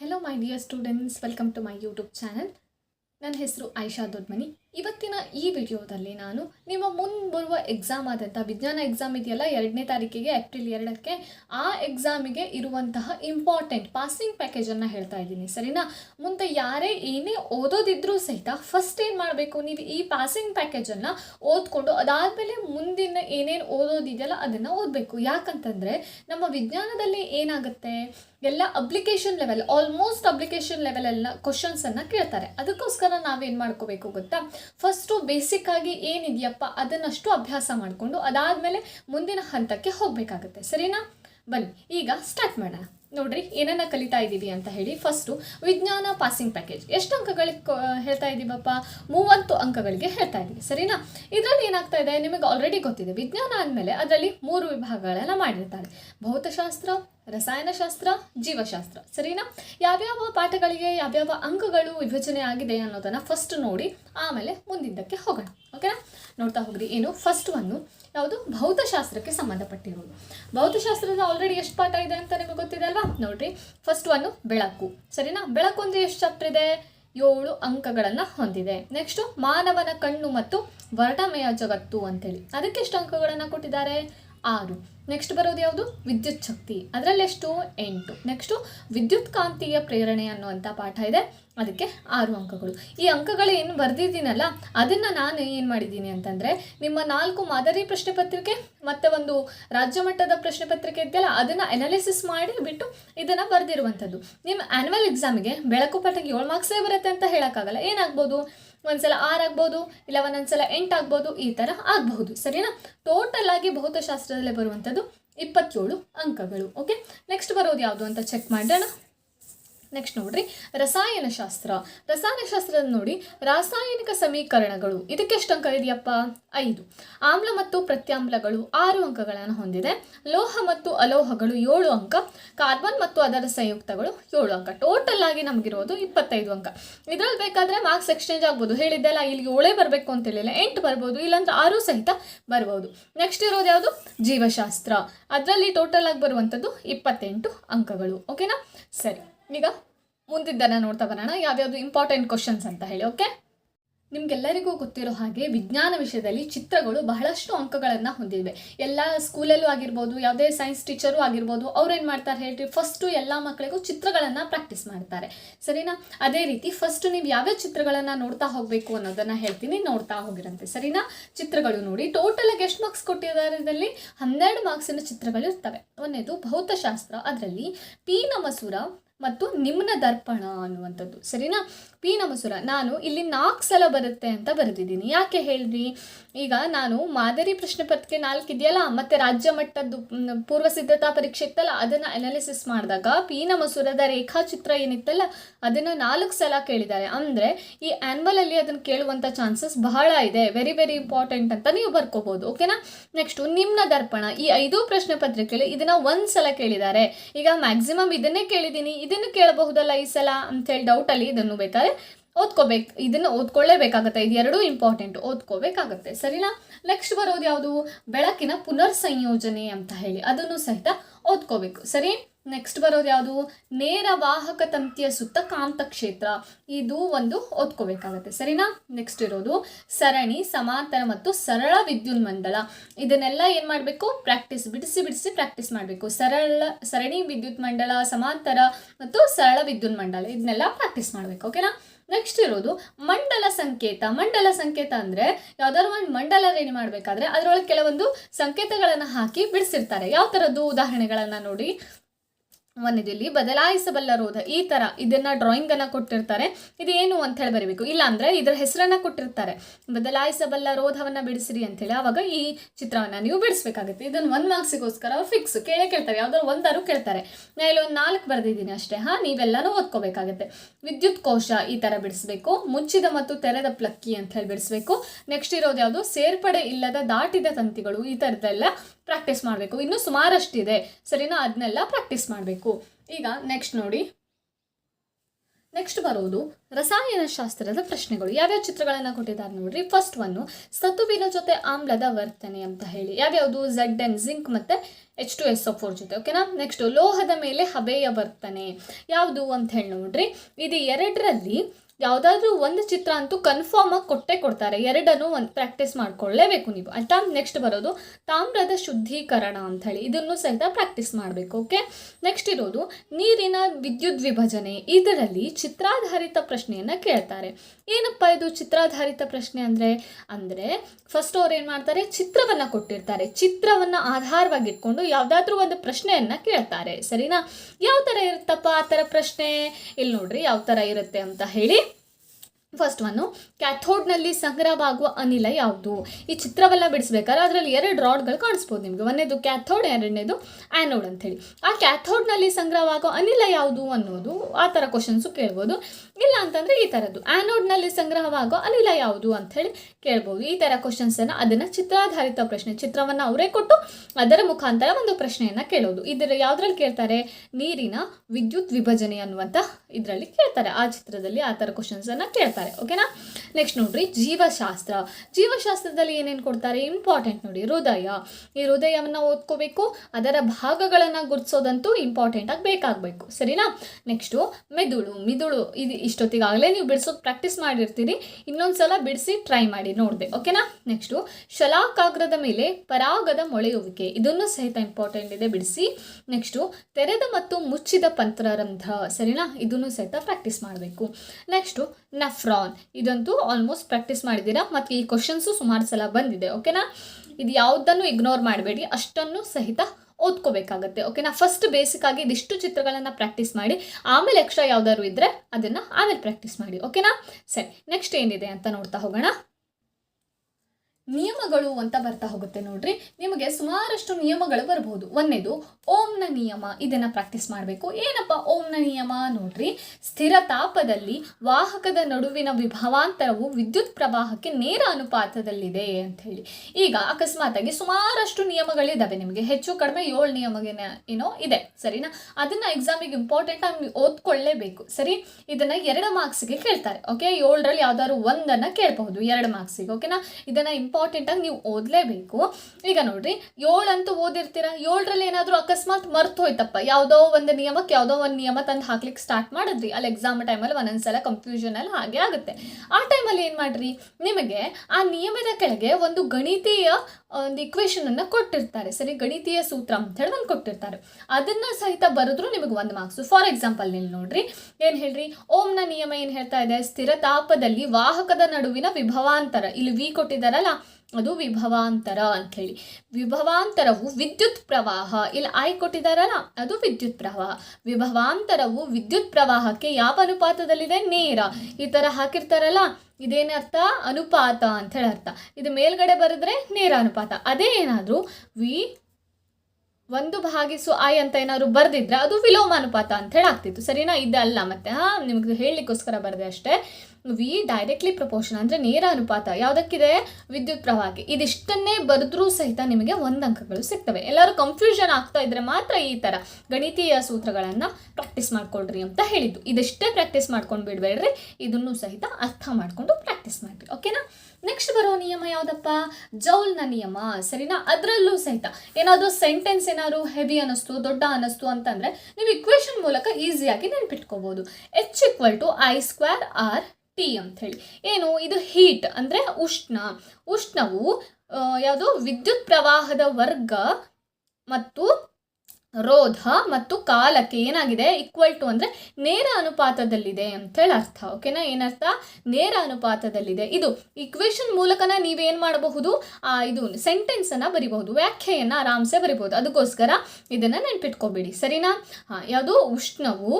Hello my dear students welcome to my YouTube channel ನನ್ನ ಹೆಸರು ಆಯಿಷಾ ದೊಡ್ಮನಿ. ಇವತ್ತಿನ ಈ ವಿಡಿಯೋದಲ್ಲಿ ನಾನು ನಿಮ್ಮ ಮುಂಬರುವ ಎಕ್ಸಾಮ್ ಆದಂಥ ವಿಜ್ಞಾನ ಎಕ್ಸಾಮ್ ಇದೆಯಲ್ಲ, ಎರಡನೇ ತಾರೀಕಿಗೆ ಏಪ್ರಿಲ್ ಎರಡಕ್ಕೆ, ಆ ಎಕ್ಸಾಮಿಗೆ ಇರುವಂತಹ ಇಂಪಾರ್ಟೆಂಟ್ ಪಾಸಿಂಗ್ ಪ್ಯಾಕೇಜನ್ನು ಹೇಳ್ತಾ ಇದ್ದೀನಿ, ಸರಿನಾ? ಮುಂದೆ ಯಾರೇ ಏನೇ ಓದೋದಿದ್ರೂ ಸಹಿತ ಫಸ್ಟ್ ಏನು ಮಾಡಬೇಕು? ನೀವು ಈ ಪಾಸಿಂಗ್ ಪ್ಯಾಕೇಜನ್ನು ಓದ್ಕೊಂಡು ಅದಾದಮೇಲೆ ಮುಂದಿನ ಏನೇನು ಓದೋದಿದೆಯಲ್ಲ ಅದನ್ನು ಓದಬೇಕು. ಯಾಕಂತಂದರೆ ನಮ್ಮ ವಿಜ್ಞಾನದಲ್ಲಿ ಏನಾಗುತ್ತೆ? ಎಲ್ಲ application level almost application level ಎಲ್ಲ ಕ್ವಶನ್ಸನ್ನು ಕೇಳ್ತಾರೆ. ಅದಕ್ಕೋಸ್ಕರ ನಾವೇನು ಮಾಡ್ಕೋಬೇಕು ಗೊತ್ತಾ? ಫಸ್ಟು ಬೇಸಿಕ್ ಆಗಿ ಏನಿದೆಯಪ್ಪ, ಅದನ್ನಷ್ಟು ಅಭ್ಯಾಸ ಮಾಡಿಕೊಂಡು ಅದಾದಮೇಲೆ ಮುಂದಿನ ಹಂತಕ್ಕೆ ಹೋಗಬೇಕಾಗುತ್ತೆ. ಸರಿನಾ? ಬನ್ನಿ, ಈಗ ಸ್ಟಾರ್ಟ್ ಮಾಡೋಣ. ನೋಡ್ರಿ, ಏನನ್ನ ಕಲಿತಾ ಇದ್ದೀವಿ ಅಂತ ಹೇಳಿ ಫಸ್ಟು ವಿಜ್ಞಾನ ಪಾಸಿಂಗ್ ಪ್ಯಾಕೇಜ್ ಎಷ್ಟು ಅಂಕಗಳಿಗೆ ಹೇಳ್ತಾ ಇದ್ದೀವಪ್ಪ? ಮೂವತ್ತು ಅಂಕಗಳಿಗೆ ಹೇಳ್ತಾ ಇದ್ದೀವಿ. ಸರಿನಾ? ಇದರಲ್ಲಿ ಏನಾಗ್ತಾ ಇದೆ? ನಿಮಗೆ ಆಲ್ರೆಡಿ ಗೊತ್ತಿದೆ. ವಿಜ್ಞಾನ ಅಂದಮೇಲೆ ಅದರಲ್ಲಿ ಮೂರು ವಿಭಾಗಗಳನ್ನು ಮಾಡಿರ್ತಾರೆ. ಭೌತಶಾಸ್ತ್ರ ರಸಾಯನಶಾಸ್ತ್ರ, ಜೀವಶಾಸ್ತ್ರ. ಸರಿನಾ? ಯಾವ್ಯಾವ ಪಾಠಗಳಿಗೆ ಯಾವ್ಯಾವ ಅಂಕಗಳು ವಿಭಜನೆ ಆಗಿದೆ ಅನ್ನೋದನ್ನು ಫಸ್ಟ್ ನೋಡಿ, ಆಮೇಲೆ ಮುಂದಿದ್ದಕ್ಕೆ ಹೋಗೋಣ. ಓಕೆನಾ ನೋಡ್ತಾ ಹೋಗ್ರಿ. ಏನು? ಫಸ್ಟ್ ಒಂದು ಯಾವುದು? ಭೌತಶಾಸ್ತ್ರಕ್ಕೆ ಸಂಬಂಧಪಟ್ಟಿರೋದು ಭೌತಶಾಸ್ತ್ರದ ಆಲ್ರೆಡಿ ಎಷ್ಟು ಪಾಠ ಇದೆ ಅಂತ ನಿಮಗೆ ಗೊತ್ತಿದೆ ಅಲ್ವಾ? ನೋಡ್ರಿ. ಫಸ್ಟ್ ಒಂದು ಬೆಳಕು. ಸರಿನಾ? ಬೆಳಕು ಅಂದರೆ ಎಷ್ಟು ಚಾಪ್ಟರ್ ಇದೆ? ಏಳು ಅಂಕಗಳನ್ನು ಹೊಂದಿದೆ. ನೆಕ್ಸ್ಟು ಮಾನವನ ಕಣ್ಣು ಮತ್ತು ವರ್ಣಮಯ ಜಗತ್ತು ಅಂತೇಳಿ. ಅದಕ್ಕೆ ಎಷ್ಟು ಅಂಕಗಳನ್ನು ಕೊಟ್ಟಿದ್ದಾರೆ? ಆರು. ನೆಕ್ಸ್ಟ್ ಬರೋದು ಯಾವುದು? ವಿದ್ಯುತ್ ಶಕ್ತಿ. ಅದರಲ್ಲಿ ಎಷ್ಟು? ಎಂಟು. ನೆಕ್ಸ್ಟು ವಿದ್ಯುತ್ ಕಾಂತೀಯ ಪ್ರೇರಣೆ ಅನ್ನುವಂಥ ಪಾಠ ಇದೆ. ಅದಕ್ಕೆ ಆರು ಅಂಕಗಳು. ಈ ಅಂಕಗಳು ಏನು ಬರೆದಿದ್ದೀನಲ್ಲ, ಅದನ್ನು ನಾನು ಏನು ಮಾಡಿದ್ದೀನಿ ಅಂತಂದರೆ, ನಿಮ್ಮ ನಾಲ್ಕು ಮಾದರಿ ಪ್ರಶ್ನೆ ಪತ್ರಿಕೆ ಮತ್ತು ಒಂದು ರಾಜ್ಯ ಮಟ್ಟದ ಪ್ರಶ್ನೆ ಪತ್ರಿಕೆ ಇದೆಯಲ್ಲ, ಅದನ್ನು ಅನಾಲಿಸಿಸ್ ಮಾಡಿ ಬಿಟ್ಟು ಇದನ್ನು ಬರೆದಿರುವಂಥದ್ದು. ನಿಮ್ಮ ಆ್ಯನ್ಯುವಲ್ ಎಕ್ಸಾಮಿಗೆ ಬೆಳಕು ಪಾಠಕ್ಕೆ ಏಳು ಮಾರ್ಕ್ಸೇ ಬರುತ್ತೆ ಅಂತ ಹೇಳೋಕ್ಕಾಗಲ್ಲ. ಏನಾಗ್ಬೋದು? ಒಂದ್ಸಲ ಆರು ಆಗ್ಬೋದು, ಇಲ್ಲ ಒಂದೊಂದ್ಸಲ ಎಂಟು ಆಗ್ಬೋದು, ಈ ಥರ ಆಗಬಹುದು, ಸರಿನಾ? ಟೋಟಲ್ ಆಗಿ ಭೌತಶಾಸ್ತ್ರದಲ್ಲೇ ಬರುವಂಥದ್ದು ಇಪ್ಪತ್ತೇಳು ಅಂಕಗಳು ಓಕೆ ನೆಕ್ಸ್ಟ್ ಬರೋದು ಯಾವುದು ಅಂತ ಚೆಕ್ ಮಾಡೋಣ. ನೆಕ್ಸ್ಟ್ ನೋಡ್ರಿ. ರಸಾಯನಶಾಸ್ತ್ರ. ರಸಾಯನಶಾಸ್ತ್ರದ ನೋಡಿ, ರಾಸಾಯನಿಕ ಸಮೀಕರಣಗಳು, ಇದಕ್ಕೆ ಎಷ್ಟು ಅಂಕ ಇದೆಯಪ್ಪ? ಐದು. ಆಮ್ಲ ಮತ್ತು ಪ್ರತ್ಯಾಮ್ಲಗಳು ಆರು ಅಂಕಗಳನ್ನು ಹೊಂದಿದೆ. ಲೋಹ ಮತ್ತು ಅಲೋಹಗಳು ಏಳು ಅಂಕ, ಕಾರ್ಬನ್ ಮತ್ತು ಅದರ ಸಂಯುಕ್ತಗಳು ಏಳು ಅಂಕ. ಟೋಟಲ್ ಆಗಿ ನಮಗಿರೋದು ಇಪ್ಪತ್ತೈದು ಅಂಕ. ಇದರಲ್ಲಿ ಬೇಕಾದರೆ ಮಾರ್ಕ್ಸ್ ಎಕ್ಸ್ಚೇಂಜ್ ಆಗ್ಬೋದು. ಹೇಳಿದ್ದೆಲ್ಲ ಇಲ್ಲಿ ಏಳೇ ಬರಬೇಕು ಅಂತ ಹೇಳಿಲ್ಲ. ಎಂಟು ಬರ್ಬೋದು, ಇಲ್ಲಾಂದ್ರೆ ಆರು ಸಹಿತ ಬರ್ಬೋದು. ನೆಕ್ಸ್ಟ್ ಇರೋದು ಯಾವುದು? ಜೀವಶಾಸ್ತ್ರ. ಅದರಲ್ಲಿ ಟೋಟಲ್ ಆಗಿ ಬರುವಂಥದ್ದು ಇಪ್ಪತ್ತೆಂಟು ಅಂಕಗಳು. ಓಕೆನಾ ಸರಿ. ಈಗ ಮುಂದಿದ್ದನ್ನು ನೋಡ್ತಾ ಬರೋಣ. ಯಾವ್ಯಾವುದು ಇಂಪಾರ್ಟೆಂಟ್ ಕ್ವಶನ್ಸ್ ಅಂತ ಹೇಳಿ ಓಕೆ ನಿಮ್ಗೆಲ್ಲರಿಗೂ ಗೊತ್ತಿರೋ ಹಾಗೆ ವಿಜ್ಞಾನ ವಿಷಯದಲ್ಲಿ ಚಿತ್ರಗಳು ಬಹಳಷ್ಟು ಅಂಕಗಳನ್ನು ಹೊಂದಿವೆ. ಎಲ್ಲ ಸ್ಕೂಲಲ್ಲೂ ಆಗಿರ್ಬೋದು, ಯಾವುದೇ ಸೈನ್ಸ್ ಟೀಚರು ಆಗಿರ್ಬೋದು ಅವ್ರೇನು ಮಾಡ್ತಾರೆ ಹೇಳ್ರಿ? ಫಸ್ಟು ಎಲ್ಲ ಮಕ್ಕಳಿಗೂ ಚಿತ್ರಗಳನ್ನು ಪ್ರಾಕ್ಟೀಸ್ ಮಾಡ್ತಾರೆ. ಸರಿನಾ? ಅದೇ ರೀತಿ ಫಸ್ಟು ನೀವು ಯಾವ್ಯಾವ ಚಿತ್ರಗಳನ್ನು ನೋಡ್ತಾ ಹೋಗಬೇಕು ಅನ್ನೋದನ್ನು ಹೇಳ್ತೀನಿ, ನೋಡ್ತಾ ಹೋಗಿರಂತೆ. ಸರಿನಾ? ಚಿತ್ರಗಳು ನೋಡಿ ಟೋಟಲ್ ಆಗಿ ಎಷ್ಟು ಮಾರ್ಕ್ಸ್ ಕೊಟ್ಟಿದ್ದಾರೆ ಇದರಲ್ಲಿ? ಹನ್ನೆರಡು ಮಾರ್ಕ್ಸಿನ ಚಿತ್ರಗಳು ಇರ್ತವೆ ಒಂದೇದು ಭೌತಶಾಸ್ತ್ರ. ಅದರಲ್ಲಿ ಪಿ ನಮಸುರ ಮತ್ತು ನಿಮ್ನ ದರ್ಪಣ ಅನ್ನುವಂಥದ್ದು. ಸರಿನಾ? ಪಿ ನಮಸುರ, ನಾನು ಇಲ್ಲಿ ನಾಲ್ಕು ಸಲ ಬರುತ್ತೆ ಅಂತ ಬರೆದಿದ್ದೀನಿ. ಯಾಕೆ ಹೇಳ್ರಿ? ಈಗ ನಾನು ಮಾದರಿ ಪ್ರಶ್ನೆ ಪತ್ರಿಕೆ ನಾಲ್ಕು ಇದೆಯಲ್ಲ, ಮತ್ತು ರಾಜ್ಯ ಮಟ್ಟದ್ದು ಪೂರ್ವ ಸಿದ್ಧತಾ ಪರೀಕ್ಷೆ ಇತ್ತಲ್ಲ, ಅದನ್ನು ಅನಾಲಿಸಿಸ್ ಮಾಡಿದಾಗ ಪಿ ನಮಸುರದ ರೇಖಾಚಿತ್ರ ಏನಿತ್ತಲ್ಲ, ಅದನ್ನು ನಾಲ್ಕು ಸಲ ಕೇಳಿದ್ದಾರೆ. ಅಂದರೆ ಈ ಆ್ಯನ್ವಲಲ್ಲಿ ಅದನ್ನು ಕೇಳುವಂಥ ಚಾನ್ಸಸ್ ಬಹಳ ಇದೆ. ವೆರಿ ವೆರಿ ಇಂಪಾರ್ಟೆಂಟ್ ಅಂತ ನೀವು ಬರ್ಕೋಬೋದು. ಓಕೆನಾ ನೆಕ್ಸ್ಟು ನಿಮ್ಮ ದರ್ಪಣ. ಈ ಐದು ಪ್ರಶ್ನೆ ಪತ್ರಿಕೆಯಲ್ಲಿ ಇದನ್ನು ಒಂದು ಸಲ ಕೇಳಿದ್ದಾರೆ. ಈಗ ಮ್ಯಾಕ್ಸಿಮಮ್ ಇದನ್ನೇ ಕೇಳಿದ್ದೀನಿ. ಇದನ್ನು ಕೇಳಬಹುದಲ್ಲ ಈ ಸಲ ಅಂತೇಳಿ ಡೌಟಲ್ಲಿ ಇದನ್ನು ಬೇಕಾದ್ರೆ ಓದ್ಕೋಬೇಕು, ಇದನ್ನು ಓದ್ಕೊಳ್ಳೇಬೇಕಾಗತ್ತೆ. ಇದು ಎರಡೂ ಇಂಪಾರ್ಟೆಂಟ್ ಓದ್ಕೋಬೇಕಾಗತ್ತೆ. ಸರಿನಾ? ನೆಕ್ಸ್ಟ್ ಬರೋದು ಯಾವುದು? ಬೆಳಕಿನ ಪುನರ್ ಸಂಯೋಜನೆ ಅಂತ ಹೇಳಿ. ಅದನ್ನು ಸಹಿತ ಓದ್ಕೋಬೇಕು. ಸರಿ? ನೆಕ್ಸ್ಟ್ ಬರೋದು ಯಾವುದು? ನೇರ ವಾಹಕ ತಂತಿಯ ಸುತ್ತ ಕಾಂತ ಕ್ಷೇತ್ರ. ಇದು ಒಂದು ಓದ್ಕೋಬೇಕಾಗತ್ತೆ. ಸರಿನಾ? ನೆಕ್ಸ್ಟ್ ಇರೋದು ಸರಣಿ, ಸಮಾಂತರ ಮತ್ತು ಸರಳ ವಿದ್ಯುನ್ಮಂಡಲ ಇದನ್ನೆಲ್ಲ ಏನು ಮಾಡಬೇಕು? ಪ್ರಾಕ್ಟೀಸ್ ಬಿಡಿಸಿ ಬಿಡಿಸಿ ಪ್ರಾಕ್ಟೀಸ್ ಮಾಡಬೇಕು. ಸರಳ, ಸರಣಿ ವಿದ್ಯುತ್ ಮಂಡಲ, ಸಮಾಂತರ ಮತ್ತು ಸರಳ ವಿದ್ಯುನ್ಮಂಡಲ ಇದನ್ನೆಲ್ಲ ಪ್ರಾಕ್ಟೀಸ್ ಮಾಡಬೇಕು. ಓಕೆನಾ ನೆಕ್ಸ್ಟ್ ಇರೋದು ಮಂಡಲ ಸಂಕೇತ. ಮಂಡಲ ಸಂಕೇತ ಅಂದರೆ ಯಾವ್ದಾದ್ರು ಒಂದು ಮಂಡಲ ರೇಣಿ ಮಾಡಬೇಕಾದ್ರೆ ಅದರೊಳಗೆ ಕೆಲವೊಂದು ಸಂಕೇತಗಳನ್ನು ಹಾಕಿ ಬಿಡಿಸಿರ್ತಾರೆ. ಯಾವ ಥರದ್ದು ಉದಾಹರಣೆಗಳನ್ನು ನೋಡಿ. ಒಂದಿದಲ್ಲಿ ಬದಲಾಯಿಸಬಲ್ಲ ರೋಧ ಈ ಥರ ಇದನ್ನು ಡ್ರಾಯಿಂಗನ್ನು ಕೊಟ್ಟಿರ್ತಾರೆ. ಇದೇನು ಅಂತ ಹೇಳಿ ಬರೀಬೇಕು. ಇಲ್ಲಾಂದರೆ ಇದರ ಹೆಸರನ್ನು ಕೊಟ್ಟಿರ್ತಾರೆ. ಬದಲಾಯಿಸಬಲ್ಲ ರೋಧವನ್ನು ಬಿಡಿಸಿರಿ ಅಂತೇಳಿ ಆವಾಗ ಈ ಚಿತ್ರವನ್ನು ನೀವು ಬಿಡಿಸಬೇಕಾಗುತ್ತೆ. ಇದನ್ನು ಒಂದು ಮಾರ್ಕ್ಸಿಗೋಸ್ಕರ ಅವ್ರು ಫಿಕ್ಸ್ ಕೇಳೇ ಕೇಳ್ತಾರೆ. ಯಾವ್ದಾರು ಒಂದಾರು ಕೇಳ್ತಾರೆ. ನಾನು ಇಲ್ಲಿ ಒಂದು ನಾಲ್ಕು ಬರೆದಿದ್ದೀನಿ ಅಷ್ಟೇ. ಹಾಂ, ನೀವೆಲ್ಲನೂ ಓದ್ಕೋಬೇಕಾಗುತ್ತೆ. ವಿದ್ಯುತ್ ಕೋಶ ಈ ಥರ ಬಿಡಿಸಬೇಕು. ಮುಚ್ಚಿದ ಮತ್ತು ತೆರೆದ ಪ್ಲಕ್ಕಿ ಅಂತ ಹೇಳಿ ಬಿಡಿಸಬೇಕು. ನೆಕ್ಸ್ಟ್ ಇರೋದು ಯಾವುದು? ಸೇರ್ಪಡೆ ಇಲ್ಲದ ದಾಟಿದ ತಂತಿಗಳು ಈ ಥರದ್ದೆಲ್ಲ ಪ್ರಾಕ್ಟೀಸ್ ಮಾಡಬೇಕು. ಇನ್ನೂ ಸುಮಾರಷ್ಟಿದೆ ಸರಿನಾ? ಅದನ್ನೆಲ್ಲ ಪ್ರಾಕ್ಟೀಸ್ ಮಾಡಬೇಕು. ಈಗ ನೆಕ್ಸ್ಟ್ ನೋಡಿ. ನೆಕ್ಸ್ಟ್ ಬರೋದು ರಸಾಯನಶಾಸ್ತ್ರದ ಪ್ರಶ್ನೆಗಳು. ಯಾವ್ಯಾವ ಚಿತ್ರಗಳನ್ನು ಕೊಟ್ಟಿದ್ದಾರೆ ನೋಡ್ರಿ. ಫಸ್ಟ್ ಒನ್ನು ಸತುವಿನ ಜೊತೆ ಆಮ್ಲದ ವರ್ತನೆ ಅಂತ ಹೇಳಿ. ಯಾವ್ಯಾವುದು? ಝೆಡ್ ಎನ್ ಜಿಂಕ್ ಮತ್ತೆ ಎಚ್ ಟು ಎಸ್ ಫೋರ್ ಜೊತೆ ಓಕೆನಾ ನೆಕ್ಸ್ಟ್ ಲೋಹದ ಮೇಲೆ ಹಬೆಯ ವರ್ತನೆ. ಯಾವುದು ಅಂತ ಹೇಳಿ ನೋಡ್ರಿ. ಇದು ಎರಡರಲ್ಲಿ ಯಾವುದಾದ್ರೂ ಒಂದು ಚಿತ್ರ ಅಂತೂ ಕನ್ಫರ್ಮ್ ಆಗಿ ಕೊಟ್ಟೆ ಕೊಡ್ತಾರೆ. ಎರಡನ್ನು ಒಂದು ಪ್ರಾಕ್ಟೀಸ್ ಮಾಡ್ಕೊಳ್ಳೇಬೇಕು ನೀವು. ಆಯ್ತಾ? ನೆಕ್ಸ್ಟ್ ಬರೋದು ತಾಮ್ರದ ಶುದ್ಧೀಕರಣ ಅಂತ ಹೇಳಿ ಇದನ್ನು ಸಹಿತ ಪ್ರಾಕ್ಟೀಸ್ ಮಾಡಬೇಕು ಓಕೆ ನೆಕ್ಸ್ಟ್ ಇರೋದು ನೀರಿನ ವಿದ್ಯುತ್ ವಿಭಜನೆ. ಇದರಲ್ಲಿ ಚಿತ್ರಾಧಾರಿತ ಪ್ರಶ್ನೆಯನ್ನು ಕೇಳ್ತಾರೆ. ಏನಪ್ಪ ಇದು ಚಿತ್ರಾಧಾರಿತ ಪ್ರಶ್ನೆ ಅಂದರೆ? ಅಂದರೆ ಫಸ್ಟ್ ಅವ್ರು ಏನು ಮಾಡ್ತಾರೆ? ಚಿತ್ರವನ್ನು ಕೊಟ್ಟಿರ್ತಾರೆ. ಚಿತ್ರವನ್ನು ಆಧಾರವಾಗಿ ಇಟ್ಕೊಂಡು ಯಾವುದಾದ್ರೂ ಒಂದು ಪ್ರಶ್ನೆಯನ್ನು ಕೇಳ್ತಾರೆ. ಸರಿನಾ? ಯಾವ ಥರ ಇರುತ್ತಪ್ಪ ಆ ಥರ ಪ್ರಶ್ನೆ? ಇಲ್ಲಿ ನೋಡ್ರಿ ಯಾವ ಥರ ಇರುತ್ತೆ ಅಂತ ಹೇಳಿ ಫಸ್ಟ್ ಒನ್ನು ಕ್ಯಾಥೋಡ್ನಲ್ಲಿ ಸಂಗ್ರಹವಾಗುವ ಅನಿಲ ಯಾವುದು? ಈ ಚಿತ್ರವೆಲ್ಲ ಬಿಡಿಸ್ಬೇಕಾದ್ರೆ ಅದರಲ್ಲಿ ಎರಡು ರಾಡ್ಗಳು ಕಾಣಿಸ್ಬೋದು ನಿಮಗೆ. ಒಂದೇದು ಕ್ಯಾಥೋಡ್ ಎರಡನೇದು ಆ್ಯನೋಡ್ ಅಂಥೇಳಿ ಆ ಕ್ಯಾಥೋಡ್ನಲ್ಲಿ ಸಂಗ್ರಹವಾಗುವ ಅನಿಲ ಯಾವುದು ಅನ್ನೋದು ಆ ಥರ ಕ್ವಶನ್ಸು ಕೇಳ್ಬೋದು. ಇಲ್ಲ ಅಂತಂದರೆ ಈ ಥರದ್ದು ಆ್ಯನೋಡ್ನಲ್ಲಿ ಸಂಗ್ರಹವಾಗೋ ಅನಿಲ ಯಾವುದು ಅಂಥೇಳಿ ಕೇಳ್ಬೋದು. ಈ ಥರ ಕ್ವಶನ್ಸನ್ನು ಅದನ್ನು ಚಿತ್ರಾಧಾರಿತ ಪ್ರಶ್ನೆ, ಚಿತ್ರವನ್ನು ಅವರೇ ಕೊಟ್ಟು ಅದರ ಮುಖಾಂತರ ಒಂದು ಪ್ರಶ್ನೆಯನ್ನು ಕೇಳೋದು. ಇದರ ಯಾವುದ್ರಲ್ಲಿ ಕೇಳ್ತಾರೆ? ನೀರಿನ ವಿದ್ಯುತ್ ವಿಭಜನೆ ಅನ್ನುವಂಥ ಇದರಲ್ಲಿ ಕೇಳ್ತಾರೆ. ಆ ಚಿತ್ರದಲ್ಲಿ ಆ ಥರ ಕ್ವಶನ್ಸನ್ನು ಕೇಳ್ತಾರೆ. ಓಕೆನಾ ನೆಕ್ಸ್ಟ್ ನೋಡ್ರಿ, ಜೀವಶಾಸ್ತ್ರ. ಜೀವಶಾಸ್ತ್ರದಲ್ಲಿ ಏನೇನು ಕೊಡ್ತಾರೆ? ಇಂಪಾರ್ಟೆಂಟ್ ನೋಡಿ, ಹೃದಯ. ಈ ಹೃದಯವನ್ನು ಓದ್ಕೋಬೇಕು, ಅದರ ಭಾಗಗಳನ್ನು ಗುರುತಿಸೋದಂತೂ ಇಂಪಾರ್ಟೆಂಟ್ ಆಗಿ ಬೇಕಾಗಬೇಕು. ಸರಿನಾ? ನೆಕ್ಸ್ಟು ಮೆದುಳು. ಮಿದುಳು, ಇದು ಇಷ್ಟೊತ್ತಿಗಾಗಲೇ ನೀವು ಬಿಡಿಸೋದು ಪ್ರಾಕ್ಟೀಸ್ ಮಾಡಿರ್ತೀರಿ. ಇನ್ನೊಂದು ಸಲ ಬಿಡಿಸಿ ಟ್ರೈ ಮಾಡಿ ನೋಡಿದೆ ಓಕೆನಾ ನೆಕ್ಸ್ಟು ಶಲಾಕಾಗ್ರದ ಮೇಲೆ ಪರಾಗದ ಮೊಳೆಯುವಿಕೆ. ಇದನ್ನು ಸಹಿತ ಇಂಪಾರ್ಟೆಂಟ್ ಇದೆ, ಬಿಡಿಸಿ. ನೆಕ್ಸ್ಟು ತೆರೆದ ಮತ್ತು ಮುಚ್ಚಿದ ಪಂತ್ರರಂಧ. ಸರಿನಾ? ಇದನ್ನು ಸಹಿತ ಪ್ರಾಕ್ಟೀಸ್ ಮಾಡಬೇಕು. ನೆಕ್ಸ್ಟು ನಫ್ರಾನ್ ಇದಂತೂ ಆಲ್ಮೋಸ್ಟ್ ಪ್ರಾಕ್ಟೀಸ್ ಮಾಡಿದ್ದೀರಾ? ಮತ್ತು ಈ ಕ್ವಶನ್ಸು ಸುಮಾರು ಸಲ ಬಂದಿದೆ ಓಕೆನಾ ಇದು ಯಾವುದನ್ನು ಇಗ್ನೋರ್ ಮಾಡಬೇಡಿ, ಅಷ್ಟನ್ನು ಸಹಿತ ಓದ್ಕೋಬೇಕಾಗತ್ತೆ ಓಕೆನಾ ಫಸ್ಟ್ ಬೇಸಿಕ್ ಆಗಿ ಇದಿಷ್ಟು ಚಿತ್ರಗಳನ್ನು ಪ್ರಾಕ್ಟೀಸ್ ಮಾಡಿ, ಆಮೇಲೆ ಎಕ್ಸ್ಟ್ರಾ ಯಾವ್ದಾದ್ರು ಇದ್ದರೆ ಅದನ್ನು ಆಮೇಲೆ ಪ್ರಾಕ್ಟೀಸ್ ಮಾಡಿ ಓಕೆನಾ ಸರಿ ನೆಕ್ಸ್ಟ್ ಏನಿದೆ ಅಂತ ನೋಡ್ತಾ ಹೋಗೋಣ. ನಿಯಮಗಳು ಅಂತ ಬರ್ತಾ ಹೋಗುತ್ತೆ ನೋಡ್ರಿ. ನಿಮಗೆ ಸುಮಾರಷ್ಟು ನಿಯಮಗಳು ಬರಬಹುದು ಒಂದೇದು ಓಂನ ನಿಯಮ ಇದನ್ನ ಪ್ರಾಕ್ಟೀಸ್ ಮಾಡಬೇಕು. ಏನಪ್ಪ ಓಂನ ನಿಯಮ ನೋಡ್ರಿ. ಸ್ಥಿರ ತಾಪದಲ್ಲಿ ವಾಹಕದ ನಡುವಿನ ವಿಭವಾಂತರವು ವಿದ್ಯುತ್ ಪ್ರವಾಹಕ್ಕೆ ನೇರ ಅನುಪಾತದಲ್ಲಿದೆ ಅಂತ ಹೇಳಿ. ಈಗ ಅಕಸ್ಮಾತಾಗಿ ಸುಮಾರಷ್ಟು ನಿಯಮಗಳಿದ್ದಾವೆ ನಿಮಗೆ. ಹೆಚ್ಚು ಕಡಿಮೆ ಏಳು ನಿಯಮಗೇನ ಏನೋ ಇದೆ. ಸರಿನಾ? ಅದನ್ನ ಎಕ್ಸಾಮಿಗೆ ಇಂಪಾರ್ಟೆಂಟ್ ಆಗಿ ಓದ್ಕೊಳ್ಳೇಬೇಕು. ಸರಿ? ಇದನ್ನ ಎರಡು ಮಾರ್ಕ್ಸ್ಗೆ ಕೇಳ್ತಾರೆ. ಓಕೆ ಏಳರಲ್ಲಿ ಯಾವ್ದಾದ್ರು ಒಂದನ್ನ ಕೇಳಬಹುದು. ಎರಡು ಮಾರ್ಕ್ಸಿಗೆ ಓಕೆನಾ ಇದನ್ನ ಆಗಿ ನೀವು ಓದಲೇಬೇಕು. ಈಗ ನೋಡ್ರಿ, ಏಳಂತೂ ಓದಿರ್ತೀರ? ಏಳರಲ್ಲಿ ಏನಾದರೂ ಅಕಸ್ಮಾತ್ ಮರ್ತು ಹೋಯ್ತಪ್ಪ ಯಾವುದೋ ಒಂದು ನಿಯಮಕ್ಕೆ, ಯಾವುದೋ ಒಂದು ನಿಯಮ ತಂದು ಹಾಕ್ಲಿಕ್ಕೆ ಸ್ಟಾರ್ಟ್ ಮಾಡಿದ್ರಿ. ಅಲ್ಲಿ ಎಕ್ಸಾಮ್ ಟೈಮಲ್ಲಿ ಒಂದೊಂದ್ಸಲ ಕನ್ಫ್ಯೂಷನ್ ಅಲ್ಲಿ ಹಾಗೆ ಆಗುತ್ತೆ. ಆ ಟೈಮಲ್ಲಿ ಏನು ಮಾಡ್ರಿ? ನಿಮಗೆ ಆ ನಿಯಮದ ಕೆಳಗೆ ಒಂದು ಗಣಿತೀಯ ಒಂದು ಇಕ್ವೇಶನ್ ಅನ್ನ ಕೊಟ್ಟಿರ್ತಾರೆ. ಸರಿ, ಗಣಿತೀಯ ಸೂತ್ರ ಅಂತ ಹೇಳಿ ಒಂದು ಕೊಟ್ಟಿರ್ತಾರೆ. ಅದನ್ನ ಸಹಿತ ಬರೆದ್ರು ನಿಮಗೆ ಒಂದು ಮಾರ್ಕ್ಸ್ ಫಾರ್ ಎಕ್ಸಾಂಪಲ್ ಇಲ್ಲಿ ನೋಡ್ರಿ. ಏನು ಹೇಳ್ರಿ? ಓಮ್ನ ನಿಯಮ ಏನು ಹೇಳ್ತಾ ಇದೆ? ಸ್ಥಿರ ತಾಪದಲ್ಲಿ ವಾಹಕದ ನಡುವಿನ ವಿಭವಾಂತರ. ಇಲ್ಲಿ ವಿ ಕೊಟ್ಟಿದ್ದಾರಲ್ಲ, ಅದು ವಿಭವಾಂತರ ಅಂತ ಹೇಳಿ. ವಿಭವಾಂತರವು ವಿದ್ಯುತ್ ಪ್ರವಾಹ. ಇಲ್ಲಿ ಐ ಕೊಟ್ಟಿದ್ದಾರಲ್ಲ, ಅದು ವಿದ್ಯುತ್ ಪ್ರವಾಹ. ವಿಭವಾಂತರವು ವಿದ್ಯುತ್ ಪ್ರವಾಹಕ್ಕೆ ಯಾವ ಅನುಪಾತದಲ್ಲಿದೆ? ನೇರ. ಈ ಥರ ಹಾಕಿರ್ತಾರಲ್ಲ ಇದೇನರ್ಥ ಅನುಪಾತ ಅಂತ ಹೇಳಿ ಅರ್ಥ. ಇದು ಮೇಲ್ಗಡೆ ಬರೆದ್ರೆ ನೇರ ಅನುಪಾತ ಅದೇ ಏನಾದರೂ ವಿ ಒಂದು ಭಾಗಿಸು ಐ ಅಂತ ಏನಾದ್ರು ಬರ್ದಿದ್ರೆ ಅದು ವಿಲೋಮ ಅನುಪಾತ ಅಂತ ಹೇಳಿ ಆಗ್ತಿತ್ತು. ಸರಿನಾ? ಇದಲ್ಲ ಮತ್ತೆ, ಹಾ? ನಿಮ್ಗೆ ಹೇಳಲಿಕ್ಕೋಸ್ಕರ ಬರದೆ ಅಷ್ಟೇ. ವಿ ಡೈರೆಕ್ಟ್ಲಿ ಪ್ರಪೋರ್ಷನ್ ಅಂದರೆ ನೇರ ಅನುಪಾತ, ಯಾವುದಕ್ಕಿದೆ? ವಿದ್ಯುತ್ ಪ್ರವಾಹಕ್ಕೆ. ಇದಿಷ್ಟನ್ನೇ ಬರೆದ್ರೂ ಸಹಿತ ನಿಮಗೆ ಒಂದು ಅಂಕಗಳು ಸಿಗ್ತವೆ. ಎಲ್ಲರೂ ಕನ್ಫ್ಯೂಷನ್ ಆಗ್ತಾ ಇದ್ರೆ ಮಾತ್ರ ಈ ಥರ ಗಣಿತೀಯ ಸೂತ್ರಗಳನ್ನು ಪ್ರಾಕ್ಟೀಸ್ ಮಾಡ್ಕೊಳ್ರಿ ಅಂತ ಹೇಳಿದ್ದು. ಇದಿಷ್ಟೇ ಪ್ರಾಕ್ಟೀಸ್ ಮಾಡ್ಕೊಂಡು ಬಿಡಬೇಡ್ರಿ. ಇದನ್ನು ಸಹಿತ ಅರ್ಥ ಮಾಡಿಕೊಂಡು ಪ್ರಾಕ್ಟೀಸ್ ಮಾಡಿರಿ. ಓಕೆನಾ ನೆಕ್ಸ್ಟ್ ಬರೋ ನಿಯಮ ಯಾವುದಪ್ಪ? ಜೌಲ್ನ ನಿಯಮ. ಸರಿನಾ? ಅದರಲ್ಲೂ ಸಹಿತ ಏನಾದರೂ ಸೆಂಟೆನ್ಸ್ ಏನಾದ್ರು ಹೆವಿ ಅನ್ನಿಸ್ತು, ದೊಡ್ಡ ಅನ್ನಿಸ್ತು ಅಂತಂದರೆ ನೀವು ಇಕ್ವೇಷನ್ ಮೂಲಕ ಈಸಿಯಾಗಿ ನೆನಪಿಟ್ಕೋಬೋದು. H equal to I square R T ಅಂಥೇಳಿ. ಏನು? ಇದು ಹೀಟ್ ಅಂದರೆ ಉಷ್ಣ. ಉಷ್ಣವು ಯಾವುದು? ವಿದ್ಯುತ್ ಪ್ರವಾಹದ ವರ್ಗ ಮತ್ತು ರೋಧ ಮತ್ತು ಕಾಲಕ್ಕೆ ಏನಾಗಿದೆ? ಈಕ್ವಲ್ ಟು ಅಂದರೆ ನೇರ ಅನುಪಾತದಲ್ಲಿದೆ ಅಂತೇಳಿ ಅರ್ಥ. ಓಕೆನಾ ಏನರ್ಥ? ನೇರ ಅನುಪಾತದಲ್ಲಿದೆ. ಇದು ಇಕ್ವೇಶನ್ ಮೂಲಕನ ನೀವೇನು ಮಾಡಬಹುದು? ಇದು ಸೆಂಟೆನ್ಸನ್ನು ಬರಿಬಹುದು, ವ್ಯಾಖ್ಯೆಯನ್ನು ಆರಾಮ್ಸೆ ಬರಿಬಹುದು. ಅದಕ್ಕೋಸ್ಕರ ಇದನ್ನು ನೆನ್ಪಿಟ್ಕೋಬೇಡಿ. ಸರಿನಾ? ಯಾವುದು ಉಷ್ಣವು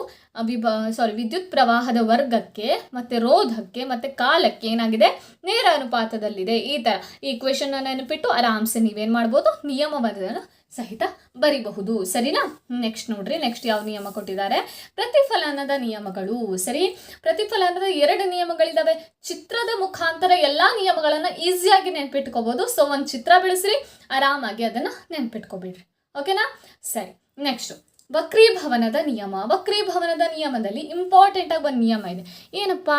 ವಿಭ ಸಾರಿ ವಿದ್ಯುತ್ ಪ್ರವಾಹದ ವರ್ಗಕ್ಕೆ ಮತ್ತು ರೋಧಕ್ಕೆ ಮತ್ತು ಕಾಲಕ್ಕೆ ಏನಾಗಿದೆ? ನೇರ ಅನುಪಾತದಲ್ಲಿದೆ. ಈ ಥರ ಈ ಇಕ್ವೇಶನ್ನ ನೆನಪಿಟ್ಟು ಆರಾಮ್ಸೆ ನೀವೇನು ಮಾಡ್ಬೋದು? ನಿಯಮವನ್ನು ಸಹಿತ ಬರಿಬಹುದು. ಸರಿನಾ? ನೆಕ್ಸ್ಟ್ ನೋಡ್ರಿ ನೆಕ್ಸ್ಟ್ ಯಾವ ನಿಯಮ ಕೊಟ್ಟಿದ್ದಾರೆ? ಪ್ರತಿಫಲನದ ನಿಯಮಗಳು ಸರಿ? ಪ್ರತಿಫಲನದ ಎರಡು ನಿಯಮಗಳಿದ್ದಾವೆ ಚಿತ್ರದ ಮುಖಾಂತರ ಎಲ್ಲ ನಿಯಮಗಳನ್ನು ಈಸಿಯಾಗಿ ನೆನ್ಪಿಟ್ಕೋಬಹುದು. ಸೊ ಒಂದು ಚಿತ್ರ ಬಿಡಿಸ್ರಿ, ಆರಾಮಾಗಿ ಅದನ್ನು ನೆನ್ಪಿಟ್ಕೋಬಿಡ್ರಿ. ಓಕೆನಾ ಸರಿ ನೆಕ್ಸ್ಟ್ ವಕ್ರೀಭವನದ ನಿಯಮ. ವಕ್ರೀಭವನದ ನಿಯಮದಲ್ಲಿ ಇಂಪಾರ್ಟೆಂಟ್ ಆಗಿ ಒಂದು ನಿಯಮ ಇದೆ. ಏನಪ್ಪ?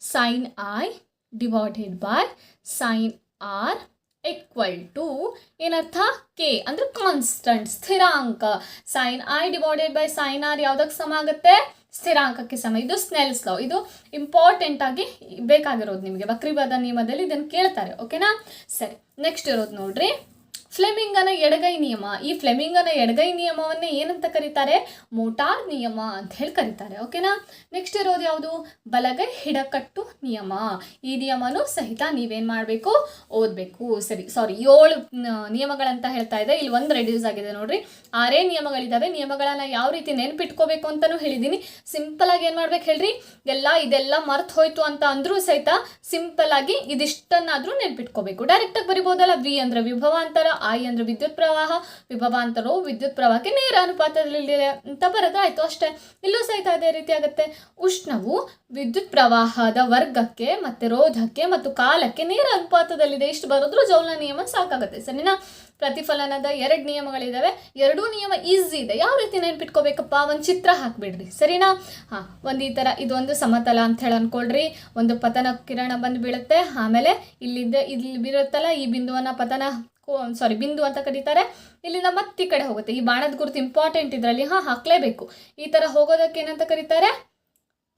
Sine I divided by sine R equal to ಏನರ್ಥ ಕೆ ಅಂದ್ರೆ ಕಾನ್ಸ್ಟಂಟ್ ಸ್ಥಿರಾಂಕ sine I divided by sine R ಯಾವುದಕ್ಕೆ ಸಮ ಆಗುತ್ತೆ? ಸ್ಥಿರಾಂಕಕ್ಕೆ ಸಮ. ಇದು ಸ್ನೆಲ್ಸ್ ಲಾ ಇದು ಇಂಪಾರ್ಟೆಂಟ್ ಆಗಿ ಬೇಕಾಗಿರೋದು ನಿಮಗೆ. ವಕ್ರೀಭವನ ನಿಯಮದಲ್ಲಿ ಇದನ್ನು ಕೇಳ್ತಾರೆ. ಓಕೆನಾ ಸರಿ. ನೆಕ್ಸ್ಟ್ ಇರೋದು ನೋಡ್ರಿ. ಫ್ಲೆಮಿಂಗನ ಎಡಗೈ ನಿಯಮ. ಈ ಫ್ಲೆಮಿಂಗನ ಎಡಗೈ ನಿಯಮವನ್ನೇ ಏನಂತ ಕರೀತಾರೆ? ಮೋಟಾರ್ ನಿಯಮ ಅಂತ ಹೇಳಿ ಕರೀತಾರೆ. ಓಕೆನಾ ನೆಕ್ಸ್ಟ್ ಇರೋದು ಯಾವುದು? ಬಲಗೈ ಹಿಡಕಟ್ಟು ನಿಯಮ. ಈ ನಿಯಮನೂ ಸಹಿತ ನೀವೇನು ಮಾಡಬೇಕು? ಓದಬೇಕು. ಸರಿ ಸಾರಿ ಏಳು ನಿಯಮಗಳಂತ ಹೇಳ್ತಾ ಇದೆ. ಇಲ್ಲಿ ಒಂದು ರೆಡ್ಯೂಸ್ ಆಗಿದೆ ನೋಡ್ರಿ. ಆರೇ ನಿಯಮಗಳಿದ್ದಾವೆ ನಿಯಮಗಳನ್ನ ಯಾವ ರೀತಿ ನೆನ್ಪಿಟ್ಕೋಬೇಕು ಅಂತಲೂ ಹೇಳಿದ್ದೀನಿ ಸಿಂಪಲ್ ಆಗಿ ಏನು ಮಾಡ್ಬೇಕು ಹೇಳ್ರಿ? ಎಲ್ಲ ಇದೆಲ್ಲ ಮರ್ತು ಹೋಯ್ತು ಅಂತ ಅಂದ್ರೂ ಸಹಿತ ಸಿಂಪಲ್ ಆಗಿ ಇದಿಷ್ಟನ್ನಾದ್ರೂ ನೆನ್ಪಿಟ್ಕೋಬೇಕು. ಡೈರೆಕ್ಟಾಗಿ ಬರಿಬೋದಲ್ಲ? ವಿ ಅಂದ್ರೆ ವಿಭವಾಂತರ ಐ ಅಂದ್ರೆ ವಿದ್ಯುತ್ ಪ್ರವಾಹ, ವಿಭವಾಂತರವು ವಿದ್ಯುತ್ ಪ್ರವಾಹಕ್ಕೆ ನೇರ ಅನುಪಾತದಲ್ಲಿ ಅಂತ ಬರೋದಾಯಿತು ಅಷ್ಟೇ. ಇಲ್ಲೂ ಸಹಿತ ಅದೇ ರೀತಿ ಆಗುತ್ತೆ. ಉಷ್ಣವು ವಿದ್ಯುತ್ ಪ್ರವಾಹದ ವರ್ಗಕ್ಕೆ ಮತ್ತೆ ರೋಧಕ್ಕೆ ಮತ್ತು ಕಾಲಕ್ಕೆ ನೇರ ಅನುಪಾತದಲ್ಲಿದೆ. ಇಷ್ಟು ಬರೋದ್ರೂ ಜೌಲ ನಿಯಮ ಸಾಕಾಗುತ್ತೆ, ಸರಿನಾ? ಪ್ರತಿಫಲನದ ಎರಡು ನಿಯಮಗಳಿದಾವೆ. ಎರಡೂ ನಿಯಮ ಈಸಿ ಇದೆ. ಯಾವ ರೀತಿ ನೆನ್ಪಿಟ್ಕೋಬೇಕಪ್ಪ? ಒಂದು ಚಿತ್ರ ಹಾಕ್ಬಿಡ್ರಿ, ಸರಿನಾ? ಹಾಂ, ಒಂದು ಈ ಥರ ಇದೊಂದು ಸಮತಲ ಅಂತ ಹೇಳಿ ಅನ್ಕೊಳ್ರಿ. ಒಂದು ಪತನ ಕಿರಣ ಬಂದು ಬೀಳುತ್ತೆ. ಆಮೇಲೆ ಇಲ್ಲಿದ್ದ, ಇಲ್ಲಿ ಬೀರುತ್ತಲ್ಲ ಈ ಬಿಂದುವನ್ನ ಪತನ ಸಾರಿ ಬಿಂದು ಅಂತ ಕರೀತಾರೆ. ಇಲ್ಲಿಂದ ಮತ್ತೆ ಈ ಕಡೆ ಹೋಗುತ್ತೆ. ಈ ಬಾಣದ ಗುರುತು ಇಂಪಾರ್ಟೆಂಟ್ ಇದರಲ್ಲಿ, ಹಾಂ, ಹಾಕ್ಲೇಬೇಕು. ಈ ಥರ ಹೋಗೋದಕ್ಕೆ ಏನಂತ ಕರೀತಾರೆ?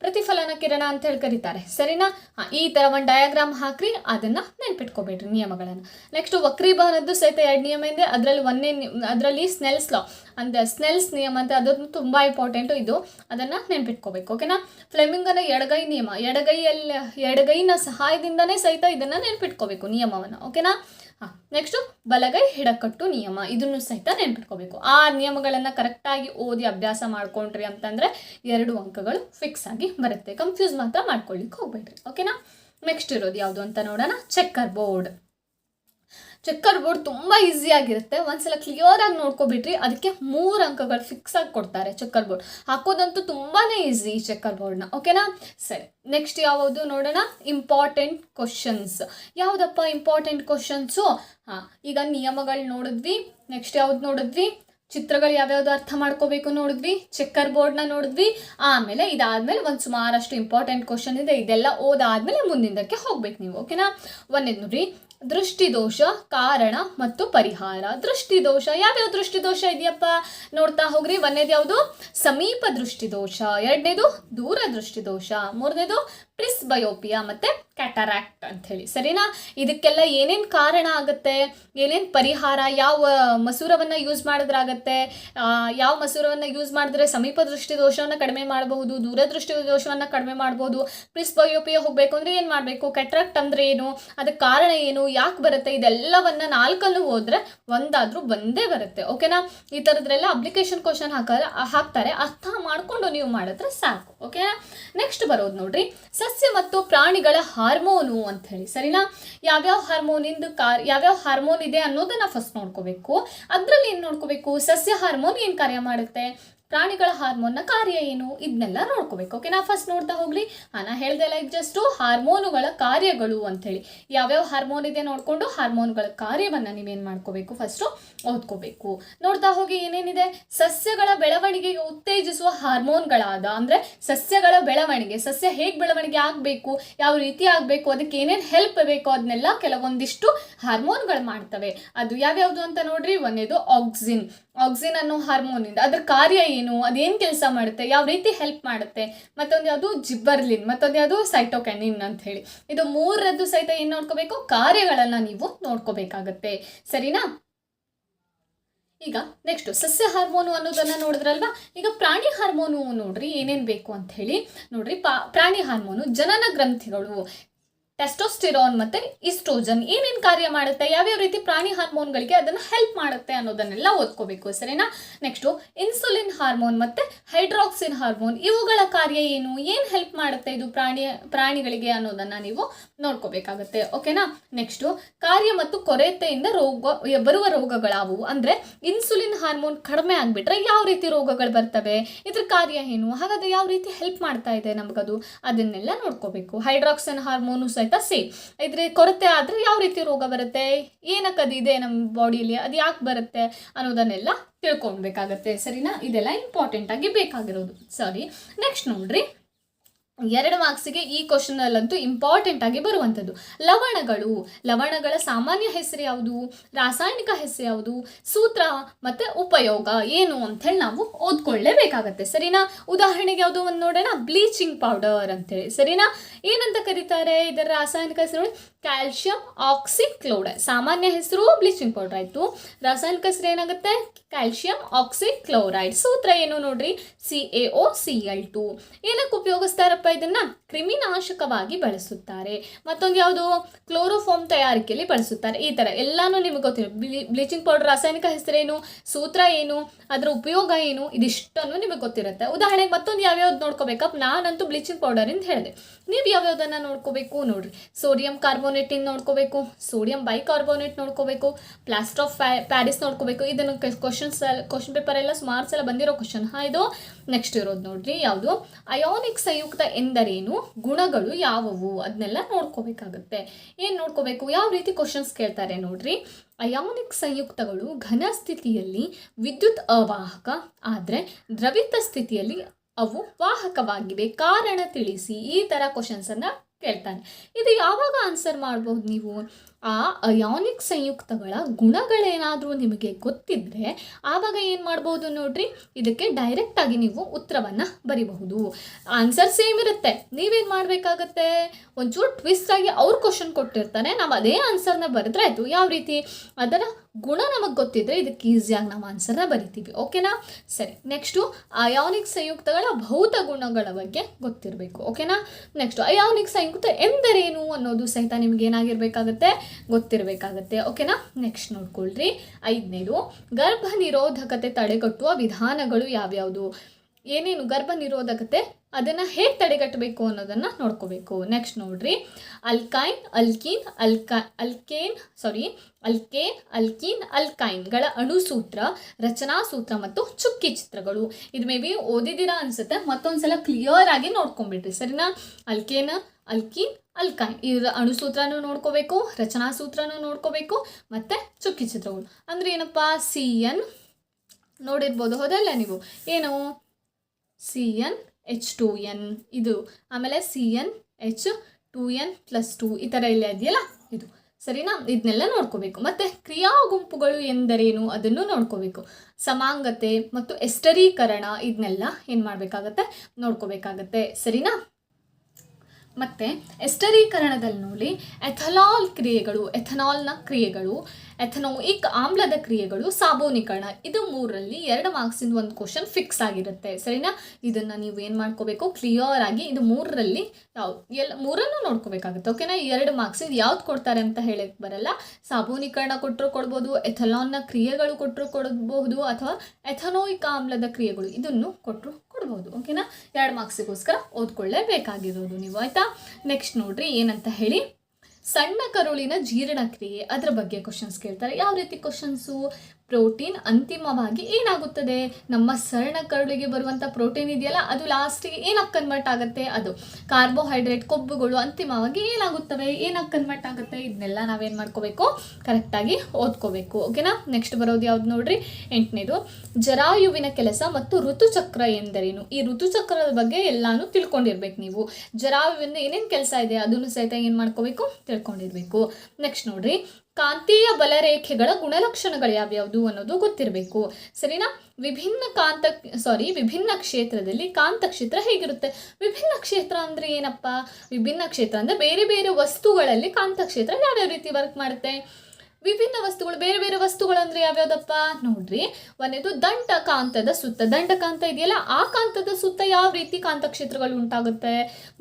ಪ್ರತಿಫಲನ ಕಿರಣ ಅಂತ ಹೇಳಿ ಕರೀತಾರೆ. ಸರಿನಾ? ಈ ಥರ ಒಂದು ಡಯಾಗ್ರಾಮ್ ಹಾಕ್ರಿ, ಅದನ್ನ ನೆನ್ಪಿಟ್ಕೋಬೇಡ್ರಿ ನಿಯಮಗಳನ್ನು. ನೆಕ್ಸ್ಟ್ ವಕ್ರೀಭವನದ್ದು ಸಹಿತ ಎರಡು ನಿಯಮ ಇದೆ. ಅದರಲ್ಲಿ ಒಂದೇ ಅದರಲ್ಲಿ ಸ್ನೆಲ್ಸ್ ಲಾ ಅಂದ್ರೆ ಸ್ನೆಲ್ಸ್ ನಿಯಮ ಅಂತ ಅದನ್ನು ತುಂಬ ಇಂಪಾರ್ಟೆಂಟು ಇದು. ಅದನ್ನು ನೆನ್ಪಿಟ್ಕೋಬೇಕು ಓಕೆನಾ ಫ್ಲೆಮಿಂಗನ ಎಡಗೈ ನಿಯಮ. ಎಡಗೈಯಲ್ಲಿ ಎಡಗೈನ ಸಹಾಯದಿಂದನೇ ಸಹಿತ ಇದನ್ನು ನೆನ್ಪಿಟ್ಕೋಬೇಕು ನಿಯಮವನ್ನು ಓಕೆನಾ ಹಾಂ ನೆಕ್ಸ್ಟು ಬಲಗೈ ಹಿಡಕಟ್ಟು ನಿಯಮ. ಇದನ್ನು ಸಹಿತ ನೆನ್ಪಿಟ್ಕೋಬೇಕು. ಆ ನಿಯಮಗಳನ್ನು ಕರೆಕ್ಟಾಗಿ ಓದಿ ಅಭ್ಯಾಸ ಮಾಡ್ಕೊಂಡ್ರಿ ಅಂತಂದರೆ ಎರಡು ಅಂಕಗಳು ಫಿಕ್ಸ್ ಆಗಿ ಬರುತ್ತೆ. ಕನ್ಫ್ಯೂಸ್ ಮಾತ್ರ ಮಾಡ್ಕೊಳ್ಳಿಕ್ಕೆ ಹೋಗ್ಬೇಡ್ರಿ. ಓಕೆನಾ ನೆಕ್ಸ್ಟ್ ಇರೋದು ಯಾವುದು ಅಂತ ನೋಡೋಣ? ಚೆಕ್ಕರ್ ಬೋರ್ಡ್ ಚೆಕ್ಕರ್ ಬೋರ್ಡ್ ತುಂಬ ಈಸಿ ಆಗಿರುತ್ತೆ. ಒಂದ್ಸಲ ಕ್ಲಿಯರಾಗಿ ನೋಡ್ಕೊಬಿಟ್ರಿ, ಅದಕ್ಕೆ ಮೂರು ಅಂಕಗಳು ಫಿಕ್ಸ್ ಆಗಿ ಕೊಡ್ತಾರೆ ಚೆಕ್ಕರ್ ಬೋರ್ಡ್ ಹಾಕೋದಂತೂ ತುಂಬಾ ಈಸಿ ಚೆಕ್ಕರ್ ಬೋರ್ಡ್ನ ಓಕೆನಾ ಸರಿ. ನೆಕ್ಸ್ಟ್ ಯಾವುದು ನೋಡೋಣ? ಇಂಪಾರ್ಟೆಂಟ್ ಕ್ವಶನ್ಸ್ ಯಾವುದಪ್ಪ ಇಂಪಾರ್ಟೆಂಟ್ ಕ್ವಶನ್ಸು ಹಾಂ, ಈಗ ನಿಯಮಗಳು ನೋಡಿದ್ವಿ. ನೆಕ್ಸ್ಟ್ ಯಾವ್ದು ನೋಡಿದ್ವಿ? ಚಿತ್ರಗಳು ಯಾವ್ಯಾವ್ದು ಅರ್ಥ ಮಾಡ್ಕೋಬೇಕು ನೋಡಿದ್ವಿ. ಚೆಕ್ಕರ್ ಬೋರ್ಡ್ನ ನೋಡಿದ್ವಿ. ಆಮೇಲೆ ಇದಾದ್ಮೇಲೆ ಒಂದು ಸುಮಾರಷ್ಟು ಇಂಪಾರ್ಟೆಂಟ್ ಕ್ವಶನ್ ಇದೆ. ಇದೆಲ್ಲ ಓದಾದ್ಮೇಲೆ ಮುಂದಿನದಕ್ಕೆ ಹೋಗ್ಬೇಕು ನೀವು. ಓಕೆನಾ ಒಂದೇದು ನೋಡ್ರಿ ದೃಷ್ಟಿದೋಷ, ಕಾರಣ ಮತ್ತು ಪರಿಹಾರ. ದೃಷ್ಟಿದೋಷ, ಯಾವ್ಯಾವ ದೃಷ್ಟಿದೋಷ ಇದೆಯಪ್ಪ? ನೋಡ್ತಾ ಹೋಗ್ರಿ. ಒಂದೇದು ಯಾವುದು? ಸಮೀಪ ದೃಷ್ಟಿದೋಷ. ಎರಡನೇದು, ದೂರ ದೃಷ್ಟಿದೋಷ. ಮೂರನೇದು ಪ್ರಿಸ್ಬಯೋಪಿಯಾ ಮತ್ತೆ ಕ್ಯಾಟರಾಕ್ಟ್ ಅಂತ ಹೇಳಿ ಸರಿನಾ? ಇದಕ್ಕೆಲ್ಲ ಏನೇನು ಕಾರಣ ಆಗುತ್ತೆ? ಏನೇನು ಪರಿಹಾರ? ಯಾವ ಮಸೂರವನ್ನು ಯೂಸ್ ಮಾಡಿದ್ರಾಗತ್ತೆ? ಯಾವ ಮಸೂರವನ್ನು ಯೂಸ್ ಮಾಡಿದ್ರೆ ಸಮೀಪ ದೃಷ್ಟಿ ದೋಷವನ್ನು ಕಡಿಮೆ ಮಾಡಬಹುದು, ದೂರದೃಷ್ಟಿ ದೋಷವನ್ನು ಕಡಿಮೆ ಮಾಡಬಹುದು? ಪ್ರಿಸ್ಬಯೋಪಿಯಾ ಹೋಗಬೇಕು ಅಂದರೆ ಏನು ಮಾಡಬೇಕು? ಕ್ಯಾಟ್ರಾಕ್ಟ್ ಅಂದರೆ ಏನು? ಅದಕ್ಕೆ ಕಾರಣ ಏನು? ಯಾಕೆ ಬರುತ್ತೆ? ಇದೆಲ್ಲವನ್ನು ನಾಲ್ಕಲ್ಲೂ ಹೋದರೆ ಒಂದಾದರೂ ಬಂದೇ ಬರುತ್ತೆ. ಓಕೆನಾ? ಈ ಥರದ್ರೆಲ್ಲ ಅಪ್ಲಿಕೇಶನ್ ಕ್ವಶನ್ ಹಾಕ ಹಾಕ್ತಾರೆ. ಅರ್ಥ ಮಾಡಿಕೊಂಡು ನೀವು ಮಾಡಿದ್ರೆ ಸಾಕು. ಓಕೆನಾ? ನೆಕ್ಸ್ಟ್ ಬರೋದು ನೋಡ್ರಿ. ಸಸ್ಯ ಮತ್ತು ಪ್ರಾಣಿಗಳ ಹಾರ್ಮೋನು ಅಂತ ಹೇಳಿ. ಸರಿನಾ? ಯಾವ್ಯಾವ ಹಾರ್ಮೋನಿಂದ ಕಾರ್, ಯಾವ್ಯಾವ ಹಾರ್ಮೋನ್ ಇದೆ ಅನ್ನೋದನ್ನ ಫಸ್ಟ್ ನೋಡ್ಕೋಬೇಕು. ಅದರಲ್ಲಿ ಏನು ನೋಡ್ಕೋಬೇಕು? ಸಸ್ಯ ಹಾರ್ಮೋನ್ ಏನು ಕಾರ್ಯ ಮಾಡುತ್ತೆ? ಪ್ರಾಣಿಗಳ ಹಾರ್ಮೋನ್ನ ಕಾರ್ಯ ಏನು? ಇದನ್ನೆಲ್ಲ ನೋಡ್ಕೋಬೇಕು. ಓಕೆ ನಾ ಫಸ್ಟ್ ನೋಡ್ತಾ ಹೋಗ್ಲಿ. ಹಾಂ ನಾ ಹೇಳ್ದೆ ಲೈಕ್ ಜಸ್ಟು ಹಾರ್ಮೋನುಗಳ ಕಾರ್ಯಗಳು ಅಂಥೇಳಿ. ಯಾವ್ಯಾವ ಹಾರ್ಮೋನ್ ಇದೆ ನೋಡಿಕೊಂಡು ಹಾರ್ಮೋನ್ಗಳ ಕಾರ್ಯವನ್ನು ನೀವೇನು ಮಾಡ್ಕೋಬೇಕು? ಫಸ್ಟು ಓದ್ಕೋಬೇಕು. ನೋಡ್ತಾ ಹೋಗಿ ಏನೇನಿದೆ? ಸಸ್ಯಗಳ ಬೆಳವಣಿಗೆಗೆ ಉತ್ತೇಜಿಸುವ ಹಾರ್ಮೋನ್ಗಳಾದ, ಅಂದರೆ ಸಸ್ಯಗಳ ಬೆಳವಣಿಗೆ, ಸಸ್ಯ ಹೇಗೆ ಬೆಳವಣಿಗೆ ಆಗಬೇಕು, ಯಾವ ರೀತಿ ಆಗಬೇಕು, ಅದಕ್ಕೆ ಏನೇನು ಹೆಲ್ಪ್ ಬೇಕು ಅದನ್ನೆಲ್ಲ ಕೆಲವೊಂದಿಷ್ಟು ಹಾರ್ಮೋನ್ಗಳು ಮಾಡ್ತವೆ. ಅದು ಯಾವ್ಯಾವುದು ಅಂತ ನೋಡ್ರಿ? ಒಂದೇದು ಆಕ್ಸಿನ್ ಆಕ್ಸಿನ್ ಅನ್ನೋ ಹಾರ್ಮೋನಿಂದ ಅದ್ರ ಕಾರ್ಯ ಅದೇನು ಕೆಲಸ ಮಾಡುತ್ತೆ, ಯಾವ ರೀತಿ ಹೆಲ್ಪ್ ಮಾಡುತ್ತೆ, ಮತ್ತೊಂದು ಯಾವುದು ಜಿಬ್ಬರ್ಲಿನ್, ಮತ್ತೊಂದು ಯಾವುದು ಸೈಟೋಕ್ಯಾನಿನ್ ಅಂತ ಹೇಳಿ. ಇದು ಮೂರದ್ದು ಸಹಿತ ಏನು ನೋಡ್ಕೋಬೇಕು? ಕಾರ್ಯಗಳನ್ನು ನೀವು ನೋಡ್ಕೋಬೇಕಾಗತ್ತೆ. ಸರಿನಾ? ಈಗ ನೆಕ್ಸ್ಟ್ ಸಸ್ಯ ಹಾರ್ಮೋನು ಅನ್ನೋದನ್ನ ನೋಡಿದ್ರಲ್ವಾ? ಈಗ ಪ್ರಾಣಿ ಹಾರ್ಮೋನು ನೋಡ್ರಿ ಏನೇನು ಬೇಕು ಅಂತ ಹೇಳಿ. ನೋಡ್ರಿ ಪ್ರಾಣಿ ಹಾರ್ಮೋನು ಜನನ ಗ್ರಂಥಿಗಳು. ಟೆಸ್ಟೋಸ್ಟಿರಾನ್ ಮತ್ತೆ ಇಸ್ಟ್ರೋಜನ್ ಏನೇನು ಕಾರ್ಯ ಮಾಡುತ್ತೆ, ಯಾವ್ಯಾವ ರೀತಿ ಪ್ರಾಣಿ ಹಾರ್ಮೋನ್ಗಳಿಗೆ ಅದನ್ನು ಹೆಲ್ಪ್ ಮಾಡುತ್ತೆ ಅನ್ನೋದನ್ನೆಲ್ಲ ಓದ್ಕೋಬೇಕು, ಸರಿನಾ? ನೆಕ್ಸ್ಟು ಇನ್ಸುಲಿನ್ ಹಾರ್ಮೋನ್ ಮತ್ತೆ ಹೈಡ್ರಾಕ್ಸಿನ್ ಹಾರ್ಮೋನ್ ಇವುಗಳ ಕಾರ್ಯ ಏನು? ಏನು ಹೆಲ್ಪ್ ಮಾಡುತ್ತೆ ಇದು ಪ್ರಾಣಿ, ಪ್ರಾಣಿಗಳಿಗೆ ಅನ್ನೋದನ್ನ ನೀವು ನೋಡ್ಕೋಬೇಕಾಗತ್ತೆ. ಓಕೆನಾ? ನೆಕ್ಸ್ಟು, ಕಾರ್ಯ ಮತ್ತು ಕೊರತೆಯಿಂದ ರೋಗ, ಬರುವ ರೋಗಗಳಾವುವು? ಅಂದರೆ ಇನ್ಸುಲಿನ್ ಹಾರ್ಮೋನ್ ಕಡಿಮೆ ಆಗಿಬಿಟ್ರೆ ಯಾವ ರೀತಿ ರೋಗಗಳು ಬರ್ತವೆ? ಇದ್ರ ಕಾರ್ಯ ಏನು? ಹಾಗಾದ್ರೆ ಯಾವ ರೀತಿ ಹೆಲ್ಪ್ ಮಾಡ್ತಾ ಇದೆ ನಮಗದು? ಅದನ್ನೆಲ್ಲ ನೋಡ್ಕೋಬೇಕು. ಹೈಡ್ರಾಕ್ಸನ್ ಹಾರ್ಮೋನು ಸಹಿತ ಸೇಮ್. ಇದ್ರೆ ಕೊರತೆ ಆದರೆ ಯಾವ ರೀತಿ ರೋಗ ಬರುತ್ತೆ? ಏನಕ್ಕೆ ಅದು ಇದೆ ನಮ್ಮ ಬಾಡಿಯಲ್ಲಿ ಅದು ಯಾಕೆ ಬರುತ್ತೆ? ಅನ್ನೋದನ್ನೆಲ್ಲ ತಿಳ್ಕೊಳ್ಬೇಕಾಗತ್ತೆ. ಸರಿನಾ? ಇದೆಲ್ಲ ಇಂಪಾರ್ಟೆಂಟ್ ಆಗಿ ಬೇಕಾಗಿರೋದು. ಸರಿ ನೆಕ್ಸ್ಟ್ ನೋಡ್ರಿ. ಎರಡು ಮಾರ್ಕ್ಸಿಗೆ ಈ ಕ್ವಶನ್ ಅಲ್ಲಂತೂ ಇಂಪಾರ್ಟೆಂಟ್ ಆಗಿ ಬರುವಂಥದ್ದು. ಲವಣಗಳು. ಲವಣಗಳ ಸಾಮಾನ್ಯ ಹೆಸರು ಯಾವುದು? ರಾಸಾಯನಿಕ ಹೆಸರು ಯಾವುದು? ಸೂತ್ರ ಮತ್ತೆ ಉಪಯೋಗ ಏನು ಅಂಥೇಳಿ ನಾವು ಓದ್ಕೊಳ್ಳೇಬೇಕಾಗತ್ತೆ. ಸರಿನಾ? ಉದಾಹರಣೆಗೆ ಯಾವುದು ಒಂದು ನೋಡೋಣ. ಬ್ಲೀಚಿಂಗ್ ಪೌಡರ್ ಅಂತೇಳಿ ಸರಿನಾ? ಏನಂತ ಕರೀತಾರೆ? ಇದರ ರಾಸಾಯನಿಕ ಹೆಸರು ಕ್ಯಾಲ್ಶಿಯಂ ಆಕ್ಸಿಕ್ಲೋಡ್ ಸಾಮಾನ್ಯ ಹೆಸರು ಬ್ಲೀಚಿಂಗ್ ಪೌಡರ್ ಆಯಿತು. ರಾಸಾಯನಿಕ ಹೆಸರು ಏನಾಗುತ್ತೆ? ಕ್ಯಾಲ್ಶಿಯಂ ಆಕ್ಸಿಕ್ಲೋರೈಡ್ ಸೂತ್ರ ಏನು ನೋಡ್ರಿ? C A O C L two ಏನಕ್ಕೆ ಉಪಯೋಗಿಸ್ತಾರಪ್ಪ ಇದನ್ನ? ಕ್ರಿಮಿನಾಶಕವಾಗಿ ಬಳಸುತ್ತಾರೆ. ಮತ್ತೊಂದು ಯಾವುದು? ಕ್ಲೋರೋಫಾರ್ಮ್ ತಯಾರಿಕೆಯಲ್ಲಿ ಬಳಸುತ್ತಾರೆ. ಈ ಥರ ಎಲ್ಲಾನು ನಿಮಗೆ ಗೊತ್ತಿರೋ ಬ್ಲೀಚಿಂಗ್ ಪೌಡರ್ ರಾಸಾಯನಿಕ ಹೆಸರೇನು? ಸೂತ್ರ ಏನು? ಅದರ ಉಪಯೋಗ ಏನು? ಇದಿಷ್ಟನ್ನು ನಿಮಗೆ ಗೊತ್ತಿರುತ್ತೆ. ಉದಾಹರಣೆಗೆ ಮತ್ತೊಂದು ಯಾವ್ಯಾವ್ದು ನೋಡ್ಕೋಬೇಕಪ್ಪ? ನಾನಂತೂ ಬ್ಲೀಚಿಂಗ್ ಪೌಡರ್ ಅಂತ ಹೇಳಿದೆ. ನೀವು ಯಾವ್ಯಾವ್ದನ್ನು ನೋಡ್ಕೋಬೇಕು ನೋಡ್ರಿ. ಸೋಡಿಯಂ ಕಾರ್ಬೋನೇಟಿನ್ ನೋಡ್ಕೋಬೇಕು, ಸೋಡಿಯಂ ಬೈಕಾರ್ಬೋನೇಟ್ ನೋಡ್ಕೋಬೇಕು ಪ್ಲಾಸ್ಟರ್ ಆಫ್ ಪ್ಯಾರಿಸ್ ನೋಡ್ಕೋಬೇಕು. ಇದನ್ನು ಕ್ವಶನ್ಸ್ ಕ್ವಶನ್ ಪೇಪರ್ ಎಲ್ಲ ಸುಮಾರು ಸಲ ಬಂದಿರೋ ಕ್ವಶನ್ ಹಾ, ಇದು ನೆಕ್ಸ್ಟ್ ಇರೋದು ನೋಡ್ರಿ. ಯಾವುದು? ಅಯೋನಿಕ್ ಸಂಯುಕ್ತ ಎಂದರೇನು? ಗುಣಗಳು ಯಾವುವು? ಅದನ್ನೆಲ್ಲ ನೋಡ್ಕೋಬೇಕಾಗುತ್ತೆ. ಏನು ನೋಡ್ಕೋಬೇಕು? ಯಾವ ರೀತಿ ಕ್ವಶನ್ಸ್ ಕೇಳ್ತಾರೆ ನೋಡ್ರಿ. ಅಯಾನಿಕ್ ಸಂಯುಕ್ತಗಳು ಘನ ಸ್ಥಿತಿಯಲ್ಲಿ ವಿದ್ಯುತ್ ಅವಾಹಕ, ಆದರೆ ದ್ರವಿತ ಸ್ಥಿತಿಯಲ್ಲಿ ಅವು ವಾಹಕವಾಗಿವೆ. ಕಾರಣ ತಿಳಿಸಿ. ಈ ಥರ ಕ್ವಶನ್ಸನ್ನು ಕೇಳ್ತಾನೆ. ಇದು ಯಾವಾಗ ಆನ್ಸರ್ ಮಾಡ್ಬೋದು ನೀವು? ಆ ಅಯಾನಿಕ್ ಸಂಯುಕ್ತಗಳ ಗುಣಗಳೇನಾದರೂ ನಿಮಗೆ ಗೊತ್ತಿದ್ದರೆ ಆವಾಗ ಏನು ಮಾಡ್ಬೋದು ನೋಡ್ರಿ? ಇದಕ್ಕೆ ಡೈರೆಕ್ಟಾಗಿ ನೀವು ಉತ್ತರವನ್ನು ಬರಿಬಹುದು. ಆನ್ಸರ್ ಸೇಮ್ ಇರುತ್ತೆ. ನೀವೇನು ಮಾಡಬೇಕಾಗತ್ತೆ? ಒಂಚೂರು ಟ್ವಿಸ್ಟ್ ಆಗಿ ಅವ್ರು ಕ್ವಶನ್ ಕೊಟ್ಟಿರ್ತಾರೆ. ನಾವು ಅದೇ ಆನ್ಸರ್ನ ಬರೆದ್ರೆ ಆಯಿತು. ಯಾವ ರೀತಿ? ಅದರ ಗುಣ ನಮಗೆ ಗೊತ್ತಿದ್ದರೆ ಇದಕ್ಕೆ ಈಸಿಯಾಗಿ ನಾವು ಆನ್ಸರ್ನ ಬರಿತೀವಿ. ಓಕೆನಾ ಸರಿ. ನೆಕ್ಸ್ಟು ಅಯಾನಿಕ್ ಸಂಯುಕ್ತಗಳ ಭೌತ ಗುಣಗಳ ಬಗ್ಗೆ ಗೊತ್ತಿರಬೇಕು. ಓಕೆನಾ ನೆಕ್ಸ್ಟು ಅಯಾನಿಕ್ ಸಂಯುಕ್ತ ಎಂದರೇನು ಅನ್ನೋದು ಸಹಿತ ನಿಮ್ಗೆ ಏನಾಗಿರ್ಬೇಕಾಗತ್ತೆ? ಗೊತ್ತಿರಬೇಕಾಗತ್ತೆ. ಓಕೆನಾ ನೆಕ್ಸ್ಟ್ ನೋಡ್ಕೊಳ್ರಿ. ಐದನೇದು ಗರ್ಭ ನಿರೋಧಕತೆ ತಡೆಗಟ್ಟುವ ವಿಧಾನಗಳು ಯಾವ್ಯಾವುದು? ಏನೇನು ಗರ್ಭ ನಿರೋಧಕತೆ ಅದನ್ನು ಹೇಗೆ ತಡೆಗಟ್ಟಬೇಕು ಅನ್ನೋದನ್ನು ನೋಡ್ಕೋಬೇಕು. ನೆಕ್ಸ್ಟ್ ನೋಡ್ರಿ. ಅಲ್ಕೈನ್ ಅಲ್ಕಿನ್ ಅಲ್ಕಾ ಅಲ್ಕೇನ್ ಸಾರಿ ಅಲ್ಕೇನ್ ಅಲ್ಕೀನ್ ಅಲ್ಕೈನ್ಗಳ ಅಣುಸೂತ್ರ, ರಚನಾ ಸೂತ್ರ ಮತ್ತು ಚುಕ್ಕಿ ಚಿತ್ರಗಳು. ಇದು ಮೇ ಬಿ ಓದಿದ್ದೀರಾ ಅನ್ಸುತ್ತೆ, ಮತ್ತೊಂದ್ಸಲ ಕ್ಲಿಯರ್ ಆಗಿ ನೋಡ್ಕೊಂಬಿಡ್ರಿ ಸರಿನಾ? ಅಲ್ಕೇನ ಅಲ್ಕಿನ್ ಅಲ್ಕೈನ್ ಇದರ ಅಣುಸೂತ್ರನೂ ನೋಡ್ಕೋಬೇಕು, ರಚನಾ ಸೂತ್ರನೂ ನೋಡ್ಕೋಬೇಕು, ಮತ್ತು ಚುಕ್ಕಿ ಚಿತ್ರಗಳು. ಅಂದರೆ ಏನಪ್ಪ? ಸಿ ಎನ್ ನೋಡಿರ್ಬೋದು, ಹೌದಲ್ಲ ನೀವು? ಏನು? C N H two N ಇದು. ಆಮೇಲೆ C N H two N plus two ಈ ಥರ ಎಲ್ಲ ಇದೆಯಲ್ಲ? ಇದು. ಸರಿನಾ? ಇದನ್ನೆಲ್ಲ ನೋಡ್ಕೋಬೇಕು. ಮತ್ತು ಕ್ರಿಯಾ ಗುಂಪುಗಳು ಎಂದರೇನು? ಅದನ್ನು ನೋಡ್ಕೋಬೇಕು. ಸಮಾಂಗತೆ ಮತ್ತು ಎಸ್ಟರೀಕರಣ ಇದನ್ನೆಲ್ಲ ಏನು ಮಾಡಬೇಕಾಗತ್ತೆ? ನೋಡ್ಕೋಬೇಕಾಗತ್ತೆ. ಸರಿನಾ? ಮತ್ತು ಎಸ್ಟರೀಕರಣದಲ್ಲಿ ನೋಡಿ ಎಥನಾಲ್ ಕ್ರಿಯೆಗಳು ಎಥನಾಲ್ನ ಕ್ರಿಯೆಗಳು ಎಥನೋಯಿಕ್ ಆಮ್ಲದ ಕ್ರಿಯೆಗಳು ಸಾಬೂನೀಕರಣ. ಇದು ಮೂರರಲ್ಲಿ ಎರಡು ಮಾರ್ಕ್ಸಿಂದ ಒಂದು ಕ್ವಶನ್ ಫಿಕ್ಸ್ ಆಗಿರುತ್ತೆ. ಸರಿನಾ? ಇದನ್ನು ನೀವು ಏನು ಮಾಡ್ಕೋಬೇಕು? ಕ್ಲಿಯರ್ ಆಗಿ ಇದು ಮೂರರಲ್ಲಿ ಯಾವ ಎಲ್ಲ ಮೂರನ್ನು ನೋಡ್ಕೋಬೇಕಾಗುತ್ತೆ. ಓಕೆನಾ ಎರಡು ಎರಡು ಮಾರ್ಕ್ಸಿಂದ ಯಾವ್ದು ಕೊಡ್ತಾರೆ ಅಂತ ಹೇಳಕ್ಕೆ ಬರಲ್ಲ. ಸಾಬೂನೀಕರಣ ಕೊಟ್ಟರು ಕೊಡ್ಬೋದು ಎಥಲಾನ್ನ ಕ್ರಿಯೆಗಳು ಕೊಟ್ಟರು ಕೊಡಬಹುದು ಅಥವಾ ಎಥನೋಯಿಕ್ ಆಮ್ಲದ ಕ್ರಿಯೆಗಳು ಇದನ್ನು ಕೊಟ್ಟರು ಕೊಡ್ಬೋದು. ಓಕೆನಾ ಎರಡು ಮಾರ್ಕ್ಸಿಗೋಸ್ಕರ ಓದ್ಕೊಳ್ಳೇಬೇಕಾಗಿರೋದು ನೀವು, ಆಯಿತಾ? ನೆಕ್ಸ್ಟ್ ನೋಡ್ರಿ, ಏನಂತ ಹೇಳಿ? ಸಣ್ಣ ಕರುಳಿನ ಜೀರ್ಣಕ್ರಿಯೆ ಅದರ ಬಗ್ಗೆ ಕ್ವಶನ್ಸ್ ಕೇಳ್ತಾರೆ. ಯಾವ ರೀತಿ ಕ್ವಶನ್ಸು ಪ್ರೋಟೀನ್ ಅಂತಿಮವಾಗಿ ಏನಾಗುತ್ತದೆ? ನಮ್ಮ ಸಣ್ಣ ಕರುಳಿಗೆ ಬರುವಂಥ ಪ್ರೋಟೀನ್ ಇದೆಯಲ್ಲ, ಅದು ಲಾಸ್ಟಿಗೆ ಏನಾಗಿ ಕನ್ವರ್ಟ್ ಆಗುತ್ತೆ? ಅದು ಕಾರ್ಬೋಹೈಡ್ರೇಟ್ ಕೊಬ್ಬುಗಳು ಅಂತಿಮವಾಗಿ ಏನಾಗುತ್ತವೆ? ಏನಾಗಿ ಕನ್ವರ್ಟ್ ಆಗುತ್ತೆ? ಇದನ್ನೆಲ್ಲ ನಾವೇನು ಮಾಡ್ಕೋಬೇಕು? ಕರೆಕ್ಟಾಗಿ ಓದ್ಕೋಬೇಕು. ಓಕೆನಾ ನೆಕ್ಸ್ಟ್ ಬರೋದು ಯಾವ್ದು ನೋಡ್ರಿ? ಎಂಟನೇದು, ಜರಾಯುವಿನ ಕೆಲಸ ಮತ್ತು ಋತುಚಕ್ರ ಎಂದರೇನು? ಈ ಋತುಚಕ್ರದ ಬಗ್ಗೆ ಎಲ್ಲಾನು ತಿಳ್ಕೊಂಡಿರ್ಬೇಕು ನೀವು. ಜರಾಯುವಿನ ಏನೇನು ಕೆಲಸ ಇದೆ? ಅದನ್ನು ಸಹಿತ ಏನು ಮಾಡ್ಕೋಬೇಕು? ತಿಳ್ಕೊಂಡಿರ್ಬೇಕು. ನೆಕ್ಸ್ಟ್ ನೋಡ್ರಿ. ಕಾಂತೀಯ ಬಲರೇಖೆಗಳ ಗುಣಲಕ್ಷಣಗಳು ಯಾವ್ಯಾವುದು ಅನ್ನೋದು ಗೊತ್ತಿರಬೇಕು. ಸರಿನಾ? ವಿಭಿನ್ನ ಕಾಂತ ಸಾರಿ ವಿಭಿನ್ನ ಕ್ಷೇತ್ರದಲ್ಲಿ ಕಾಂತ ಕ್ಷೇತ್ರ ಹೇಗಿರುತ್ತೆ? ವಿಭಿನ್ನ ಕ್ಷೇತ್ರ ಅಂದರೆ ಏನಪ್ಪ? ವಿಭಿನ್ನ ಕ್ಷೇತ್ರ ಅಂದರೆ ಬೇರೆ ಬೇರೆ ವಸ್ತುಗಳಲ್ಲಿ ಕಾಂತ ಕ್ಷೇತ್ರ ಯಾವ್ಯಾವ ರೀತಿ ವರ್ಕ್ ಮಾಡುತ್ತೆ? ವಿಭಿನ್ನ ವಸ್ತುಗಳು, ಬೇರೆ ಬೇರೆ ವಸ್ತುಗಳು ಅಂದರೆ ಯಾವ್ಯಾವ್ದಪ್ಪ? ನೋಡ್ರಿ, ಒಂದೇದು ದಂಡ ಕಾಂತದ ಸುತ್ತ. ದಂಡ ಕಾಂತ ಇದೆಯಲ್ಲ, ಆ ಕಾಂತದ ಸುತ್ತ ಯಾವ ರೀತಿ ಕಾಂತಕ್ಷೇತ್ರಗಳು ಉಂಟಾಗುತ್ತೆ?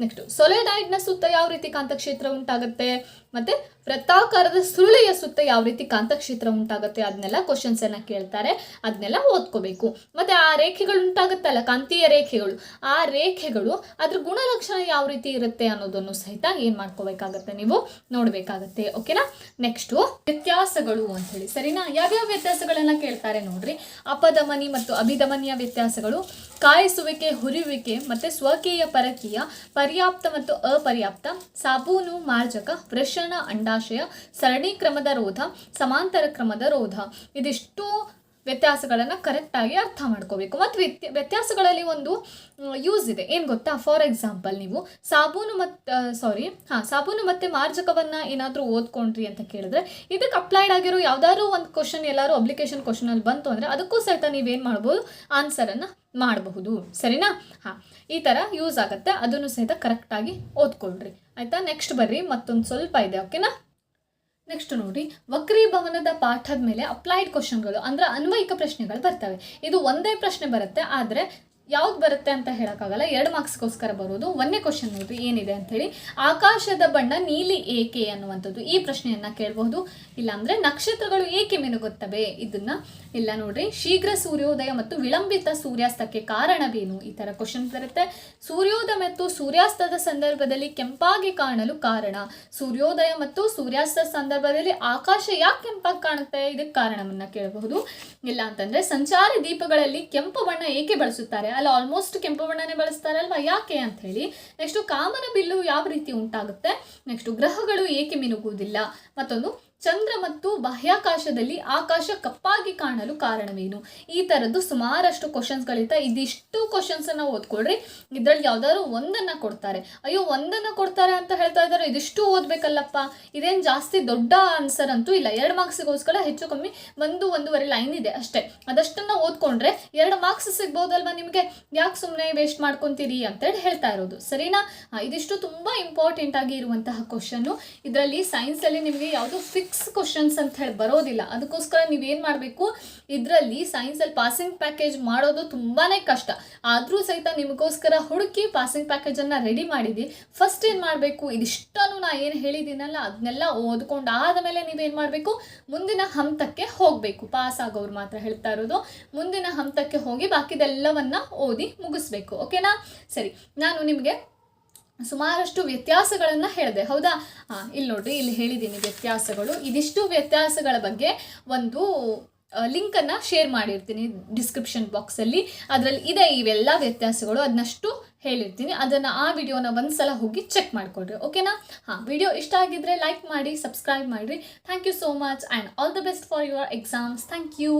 ನೆಕ್ಸ್ಟ್ ಸೊಲೆಡಾಯ್ಡ್ನ ಸುತ್ತ ಯಾವ ರೀತಿ ಕಾಂತಕ್ಷೇತ್ರ ಉಂಟಾಗುತ್ತೆ? ಮತ್ತೆ ವೃತ್ತಾಕಾರದ ಸುರುಳಿಯ ಸುತ್ತ ಯಾವ ರೀತಿ ಕಾಂತಕ್ಷೇತ್ರ ಉಂಟಾಗುತ್ತೆ ಅದನ್ನೆಲ್ಲ ಕ್ವಶನ್ಸ್ ಅನ್ನ ಕೇಳ್ತಾರೆ. ಅದನ್ನೆಲ್ಲ ಓದ್ಕೋಬೇಕು. ಮತ್ತೆ ಆ ರೇಖೆಗಳು ಉಂಟಾಗುತ್ತಲ್ಲ, ಕಾಂತೀಯ ರೇಖೆಗಳು, ಆ ರೇಖೆಗಳು ಅದ್ರ ಗುಣಲಕ್ಷಣ ಯಾವ ರೀತಿ ಇರುತ್ತೆ ಅನ್ನೋದನ್ನು ಸಹಿತ ಏನ್ ಮಾಡ್ಕೋಬೇಕಾಗತ್ತೆ ನೀವು ನೋಡ್ಬೇಕಾಗತ್ತೆ ಓಕೆನಾ ನೆಕ್ಸ್ಟು ವ್ಯತ್ಯಾಸಗಳು ಅಂತ ಹೇಳಿ ಸರಿನಾ? ಯಾವ್ಯಾವ ವ್ಯತ್ಯಾಸಗಳನ್ನ ಕೇಳ್ತಾರೆ ನೋಡ್ರಿ. ಅಪಧಮನಿ ಮತ್ತು ಅಭಿಧಮನಿಯ ವ್ಯತ್ಯಾಸಗಳು, ಕಾಯಿಸುವಿಕೆ, ಹುರಿಯುವಿಕೆ ಮತ್ತೆ ಸ್ವಕೀಯ ಪರಕೀಯ, ಪರ್ಯಾಪ್ತ ಮತ್ತು ಅಪರ್ಯಾಪ್ತ, ಸಾಬೂನು, ಮಾರ್ಜಕ ವೃಷಣ ಅಂಡಾಶಯ, ಸರಣಿ ಕ್ರಮದ ರೋಧ, ಸಮಾಂತರ ಕ್ರಮದ ರೋಧ. ಇದಿಷ್ಟು ವ್ಯತ್ಯಾಸಗಳನ್ನು ಕರೆಕ್ಟಾಗಿ ಅರ್ಥ ಮಾಡ್ಕೋಬೇಕು. ಮತ್ತು ವ್ಯತ್ಯ, ವ್ಯತ್ಯಾಸಗಳಲ್ಲಿ ಒಂದು ಯೂಸ್ ಇದೆ. ಏನು ಗೊತ್ತಾ? ಫಾರ್ ಎಕ್ಸಾಂಪಲ್ ನೀವು, ಸಾಬೂನು ಮತ್ತು ಸಾರಿ ಹಾಂ, ಸಾಬೂನು ಮತ್ತು ಮಾರ್ಜಕವನ್ನು ಏನಾದರೂ ಓದ್ಕೊಂಡ್ರಿ ಅಂತ ಕೇಳಿದ್ರೆ ಇದಕ್ಕೆ ಅಪ್ಲೈಡ್ ಆಗಿರೋ ಯಾವ್ದಾದ್ರು ಒಂದು ಕ್ವಶನ್ ಎಲ್ಲರೂ ಅಪ್ಲಿಕೇಶನ್ ಕ್ವಶನಲ್ಲಿ ಬಂತು ಅಂದರೆ ಅದಕ್ಕೂ ಸಹಿತ ನೀವೇನು ಮಾಡ್ಬೋದು? ಆನ್ಸರನ್ನು ಮಾಡಬಹುದು. ಸರಿನಾ? ಹಾಂ, ಈ ಥರ ಯೂಸ್ ಆಗುತ್ತೆ. ಅದನ್ನು ಸಹಿತ ಕರೆಕ್ಟಾಗಿ ಓದ್ಕೊಳ್ರಿ. ಆಯಿತಾ? ನೆಕ್ಸ್ಟ್ ಬರ್ರಿ, ಮತ್ತೊಂದು ಸ್ವಲ್ಪ ಇದೆ ಓಕೆನಾ ನೆಕ್ಸ್ಟ್ ನೋಡಿ, ವಕ್ರೀಭವನದ ಪಾಠದ ಮೇಲೆ ಅಪ್ಲೈಡ್ ಕ್ವಶನ್ಗಳು ಅಂದ್ರೆ ಅನ್ವಯಿಕ ಪ್ರಶ್ನೆಗಳು ಬರ್ತವೆ. ಇದು ಒಂದೇ ಪ್ರಶ್ನೆ ಬರುತ್ತೆ, ಆದರೆ ಯಾವ್ದು ಬರುತ್ತೆ ಅಂತ ಹೇಳೋಕ್ಕಾಗಲ್ಲ. ಎರಡು ಮಾರ್ಕ್ಸ್ಗೋಸ್ಕರ ಬರೋದು, ಒಂದೇ ಕ್ವಶನ್ ನೋಡ್ರಿ ಏನಿದೆ ಅಂಥೇಳಿ. ಆಕಾಶದ ಬಣ್ಣ ನೀಲಿ ಏಕೆ ಅನ್ನುವಂಥದ್ದು ಈ ಪ್ರಶ್ನೆಯನ್ನ ಕೇಳಬಹುದು. ಇಲ್ಲಾಂದರೆ ನಕ್ಷತ್ರಗಳು ಏಕೆ ಮಿನುಗುತ್ತವೆ? ಇದನ್ನು ಇಲ್ಲ ನೋಡ್ರಿ. ಶೀಘ್ರ ಸೂರ್ಯೋದಯ ಮತ್ತು ವಿಳಂಬಿತ ಸೂರ್ಯಾಸ್ತಕ್ಕೆ ಕಾರಣವೇನು? ಈ ಥರ ಕ್ವಶನ್ ಬರುತ್ತೆ. ಸೂರ್ಯೋದಯ ಮತ್ತು ಸೂರ್ಯಾಸ್ತದ ಸಂದರ್ಭದಲ್ಲಿ ಕೆಂಪಾಗಿ ಕಾಣಲು ಕಾರಣ. ಸೂರ್ಯೋದಯ ಮತ್ತು ಸೂರ್ಯಾಸ್ತ ಸಂದರ್ಭದಲ್ಲಿ ಆಕಾಶ ಯಾಕೆ ಕೆಂಪಾಗಿ ಕಾಣುತ್ತೆ? ಇದಕ್ಕೆ ಕಾರಣವನ್ನು ಕೇಳಬಹುದು. ಇಲ್ಲ ಅಂತಂದ್ರೆ ಸಂಚಾರಿ ದೀಪಗಳಲ್ಲಿ ಕೆಂಪು ಬಣ್ಣ ಏಕೆ ಬಳಸುತ್ತಾರೆ? ಅಲ್ಲಿ ಆಲ್ಮೋಸ್ಟ್ ಕೆಂಪು ಬಣ್ಣನೇ ಬಳಸ್ತಾರಲ್ವಾ? ಯಾಕೆ ಅಂತ ಹೇಳಿ ನೆಕ್ಸ್ಟ್ ಕಾಮನ ಬಿಲ್ಲು ಯಾವ ರೀತಿ ಉಂಟಾಗುತ್ತೆ? ನೆಕ್ಸ್ಟ್ ಗ್ರಹಗಳು ಏಕೆ ಮಿನುಗುವುದಿಲ್ಲ? ಮತ್ತೊಂದು ಚಂದ್ರ ಮತ್ತು ಬಾಹ್ಯಾಕಾಶದಲ್ಲಿ ಆಕಾಶ ಕಪ್ಪಾಗಿ ಕಾಣಲು ಕಾರಣವೇನು? ಈ ಥರದ್ದು ಸುಮಾರಷ್ಟು ಕ್ವಶನ್ಸ್ಗಳಿರ್ತ ಇದಿಷ್ಟು ಕ್ವಶನ್ಸನ್ನು ಓದ್ಕೊಳ್ರಿ. ಇದರಲ್ಲಿ ಯಾವ್ದಾದ್ರು ಒಂದನ್ನು ಕೊಡ್ತಾರೆ. ಅಯ್ಯೋ, ಒಂದನ್ನು ಕೊಡ್ತಾರೆ ಅಂತ ಹೇಳ್ತಾ ಇದ್ದಾರೆ. ಇದಿಷ್ಟು ಓದಬೇಕಲ್ಲಪ್ಪ. ಇದೇನು ಜಾಸ್ತಿ ದೊಡ್ಡ ಆನ್ಸರ್ ಅಂತೂ ಇಲ್ಲ. ಎರಡು ಮಾರ್ಕ್ಸಿಗೋಸ್ಕರ ಹೆಚ್ಚು ಕಮ್ಮಿ ಒಂದು, ಒಂದೂವರೆ ಲೈನ್ ಇದೆ ಅಷ್ಟೇ. ಅದಷ್ಟನ್ನು ಓದ್ಕೊಂಡ್ರೆ ಎರಡು ಮಾರ್ಕ್ಸ್ ಸಿಗ್ಬೋದಲ್ವಾ ನಿಮಗೆ? ಯಾಕೆ ಸುಮ್ಮನೆ ವೇಸ್ಟ್ ಮಾಡ್ಕೊತೀರಿ ಅಂತೇಳಿ ಹೇಳ್ತಾ ಇರೋದು. ಸರಿನಾ? ಇದಿಷ್ಟು ತುಂಬ ಇಂಪಾರ್ಟೆಂಟ್ ಆಗಿ ಇರುವಂತಹ ಕ್ವಶನ್ನು ಇದರಲ್ಲಿ ಸೈನ್ಸಲ್ಲಿ ನಿಮಗೆ ಯಾವುದು ಫಿಕ್ಸ್ ಕ್ವಶನ್ಸ್ ಅಂತ ಹೇಳಿ ಬರೋದಿಲ್ಲ. ಅದಕ್ಕೋಸ್ಕರ ನೀವೇನು ಮಾಡಬೇಕು? ಇದರಲ್ಲಿ ಸೈನ್ಸಲ್ಲಿ ಪಾಸಿಂಗ್ ಪ್ಯಾಕೇಜ್ ಮಾಡೋದು ತುಂಬಾ ಕಷ್ಟ. ಆದರೂ ಸಹಿತ ನಿಮಗೋಸ್ಕರ ಹುಡುಕಿ ಪಾಸಿಂಗ್ ಪ್ಯಾಕೇಜನ್ನು ರೆಡಿ ಮಾಡಿದ್ವಿ ಫಸ್ಟ್ ಏನು ಮಾಡಬೇಕು? ಇದಿಷ್ಟನ್ನು ನಾ ಏನು ಹೇಳಿದ್ದೀನಲ್ಲ ಅದನ್ನೆಲ್ಲ ಓದ್ಕೊಂಡು ಆದಮೇಲೆ ನೀವೇನು ಮಾಡಬೇಕು? ಮುಂದಿನ ಹಂತಕ್ಕೆ ಹೋಗಬೇಕು. ಪಾಸ್ ಆಗೋರು ಮಾತ್ರ ಹೇಳ್ತಾ ಇರೋದು. ಮುಂದಿನ ಹಂತಕ್ಕೆ ಹೋಗಿ ಬಾಕಿದೆಲ್ಲವನ್ನು ಓದಿ ಮುಗಿಸ್ಬೇಕು. ಓಕೆನಾ ಸರಿ. ನಾನು ನಿಮಗೆ ಸುಮಾರಷ್ಟು ವ್ಯತ್ಯಾಸಗಳನ್ನು ಹೇಳಿದೆ. ಹೌದಾ? ಹಾಂ ಇಲ್ಲಿ ನೋಡ್ರಿ, ಇಲ್ಲಿ ಹೇಳಿದ್ದೀನಿ ವ್ಯತ್ಯಾಸಗಳು. ಇದಿಷ್ಟು ವ್ಯತ್ಯಾಸಗಳ ಬಗ್ಗೆ ಒಂದು ಲಿಂಕನ್ನು ಶೇರ್ ಮಾಡಿರ್ತೀನಿ ಡಿಸ್ಕ್ರಿಪ್ಷನ್ ಬಾಕ್ಸಲ್ಲಿ ಅದರಲ್ಲಿ ಇದೆ ಇವೆಲ್ಲ ವ್ಯತ್ಯಾಸಗಳು ಅದನ್ನಷ್ಟು ಹೇಳಿರ್ತೀನಿ. ಅದನ್ನು ಆ ವಿಡಿಯೋನ ಒಂದು ಸಲ ಹೋಗಿ ಚೆಕ್ ಮಾಡಿಕೊಡ್ರಿ ಓಕೆನಾ ಹಾಂ, ವಿಡಿಯೋ ಇಷ್ಟ ಆಗಿದ್ರೆ ಲೈಕ್ ಮಾಡಿ ಸಬ್ಸ್ಕ್ರೈಬ್ ಮಾಡಿರಿ. Thank you so much and all the best for your exams thank you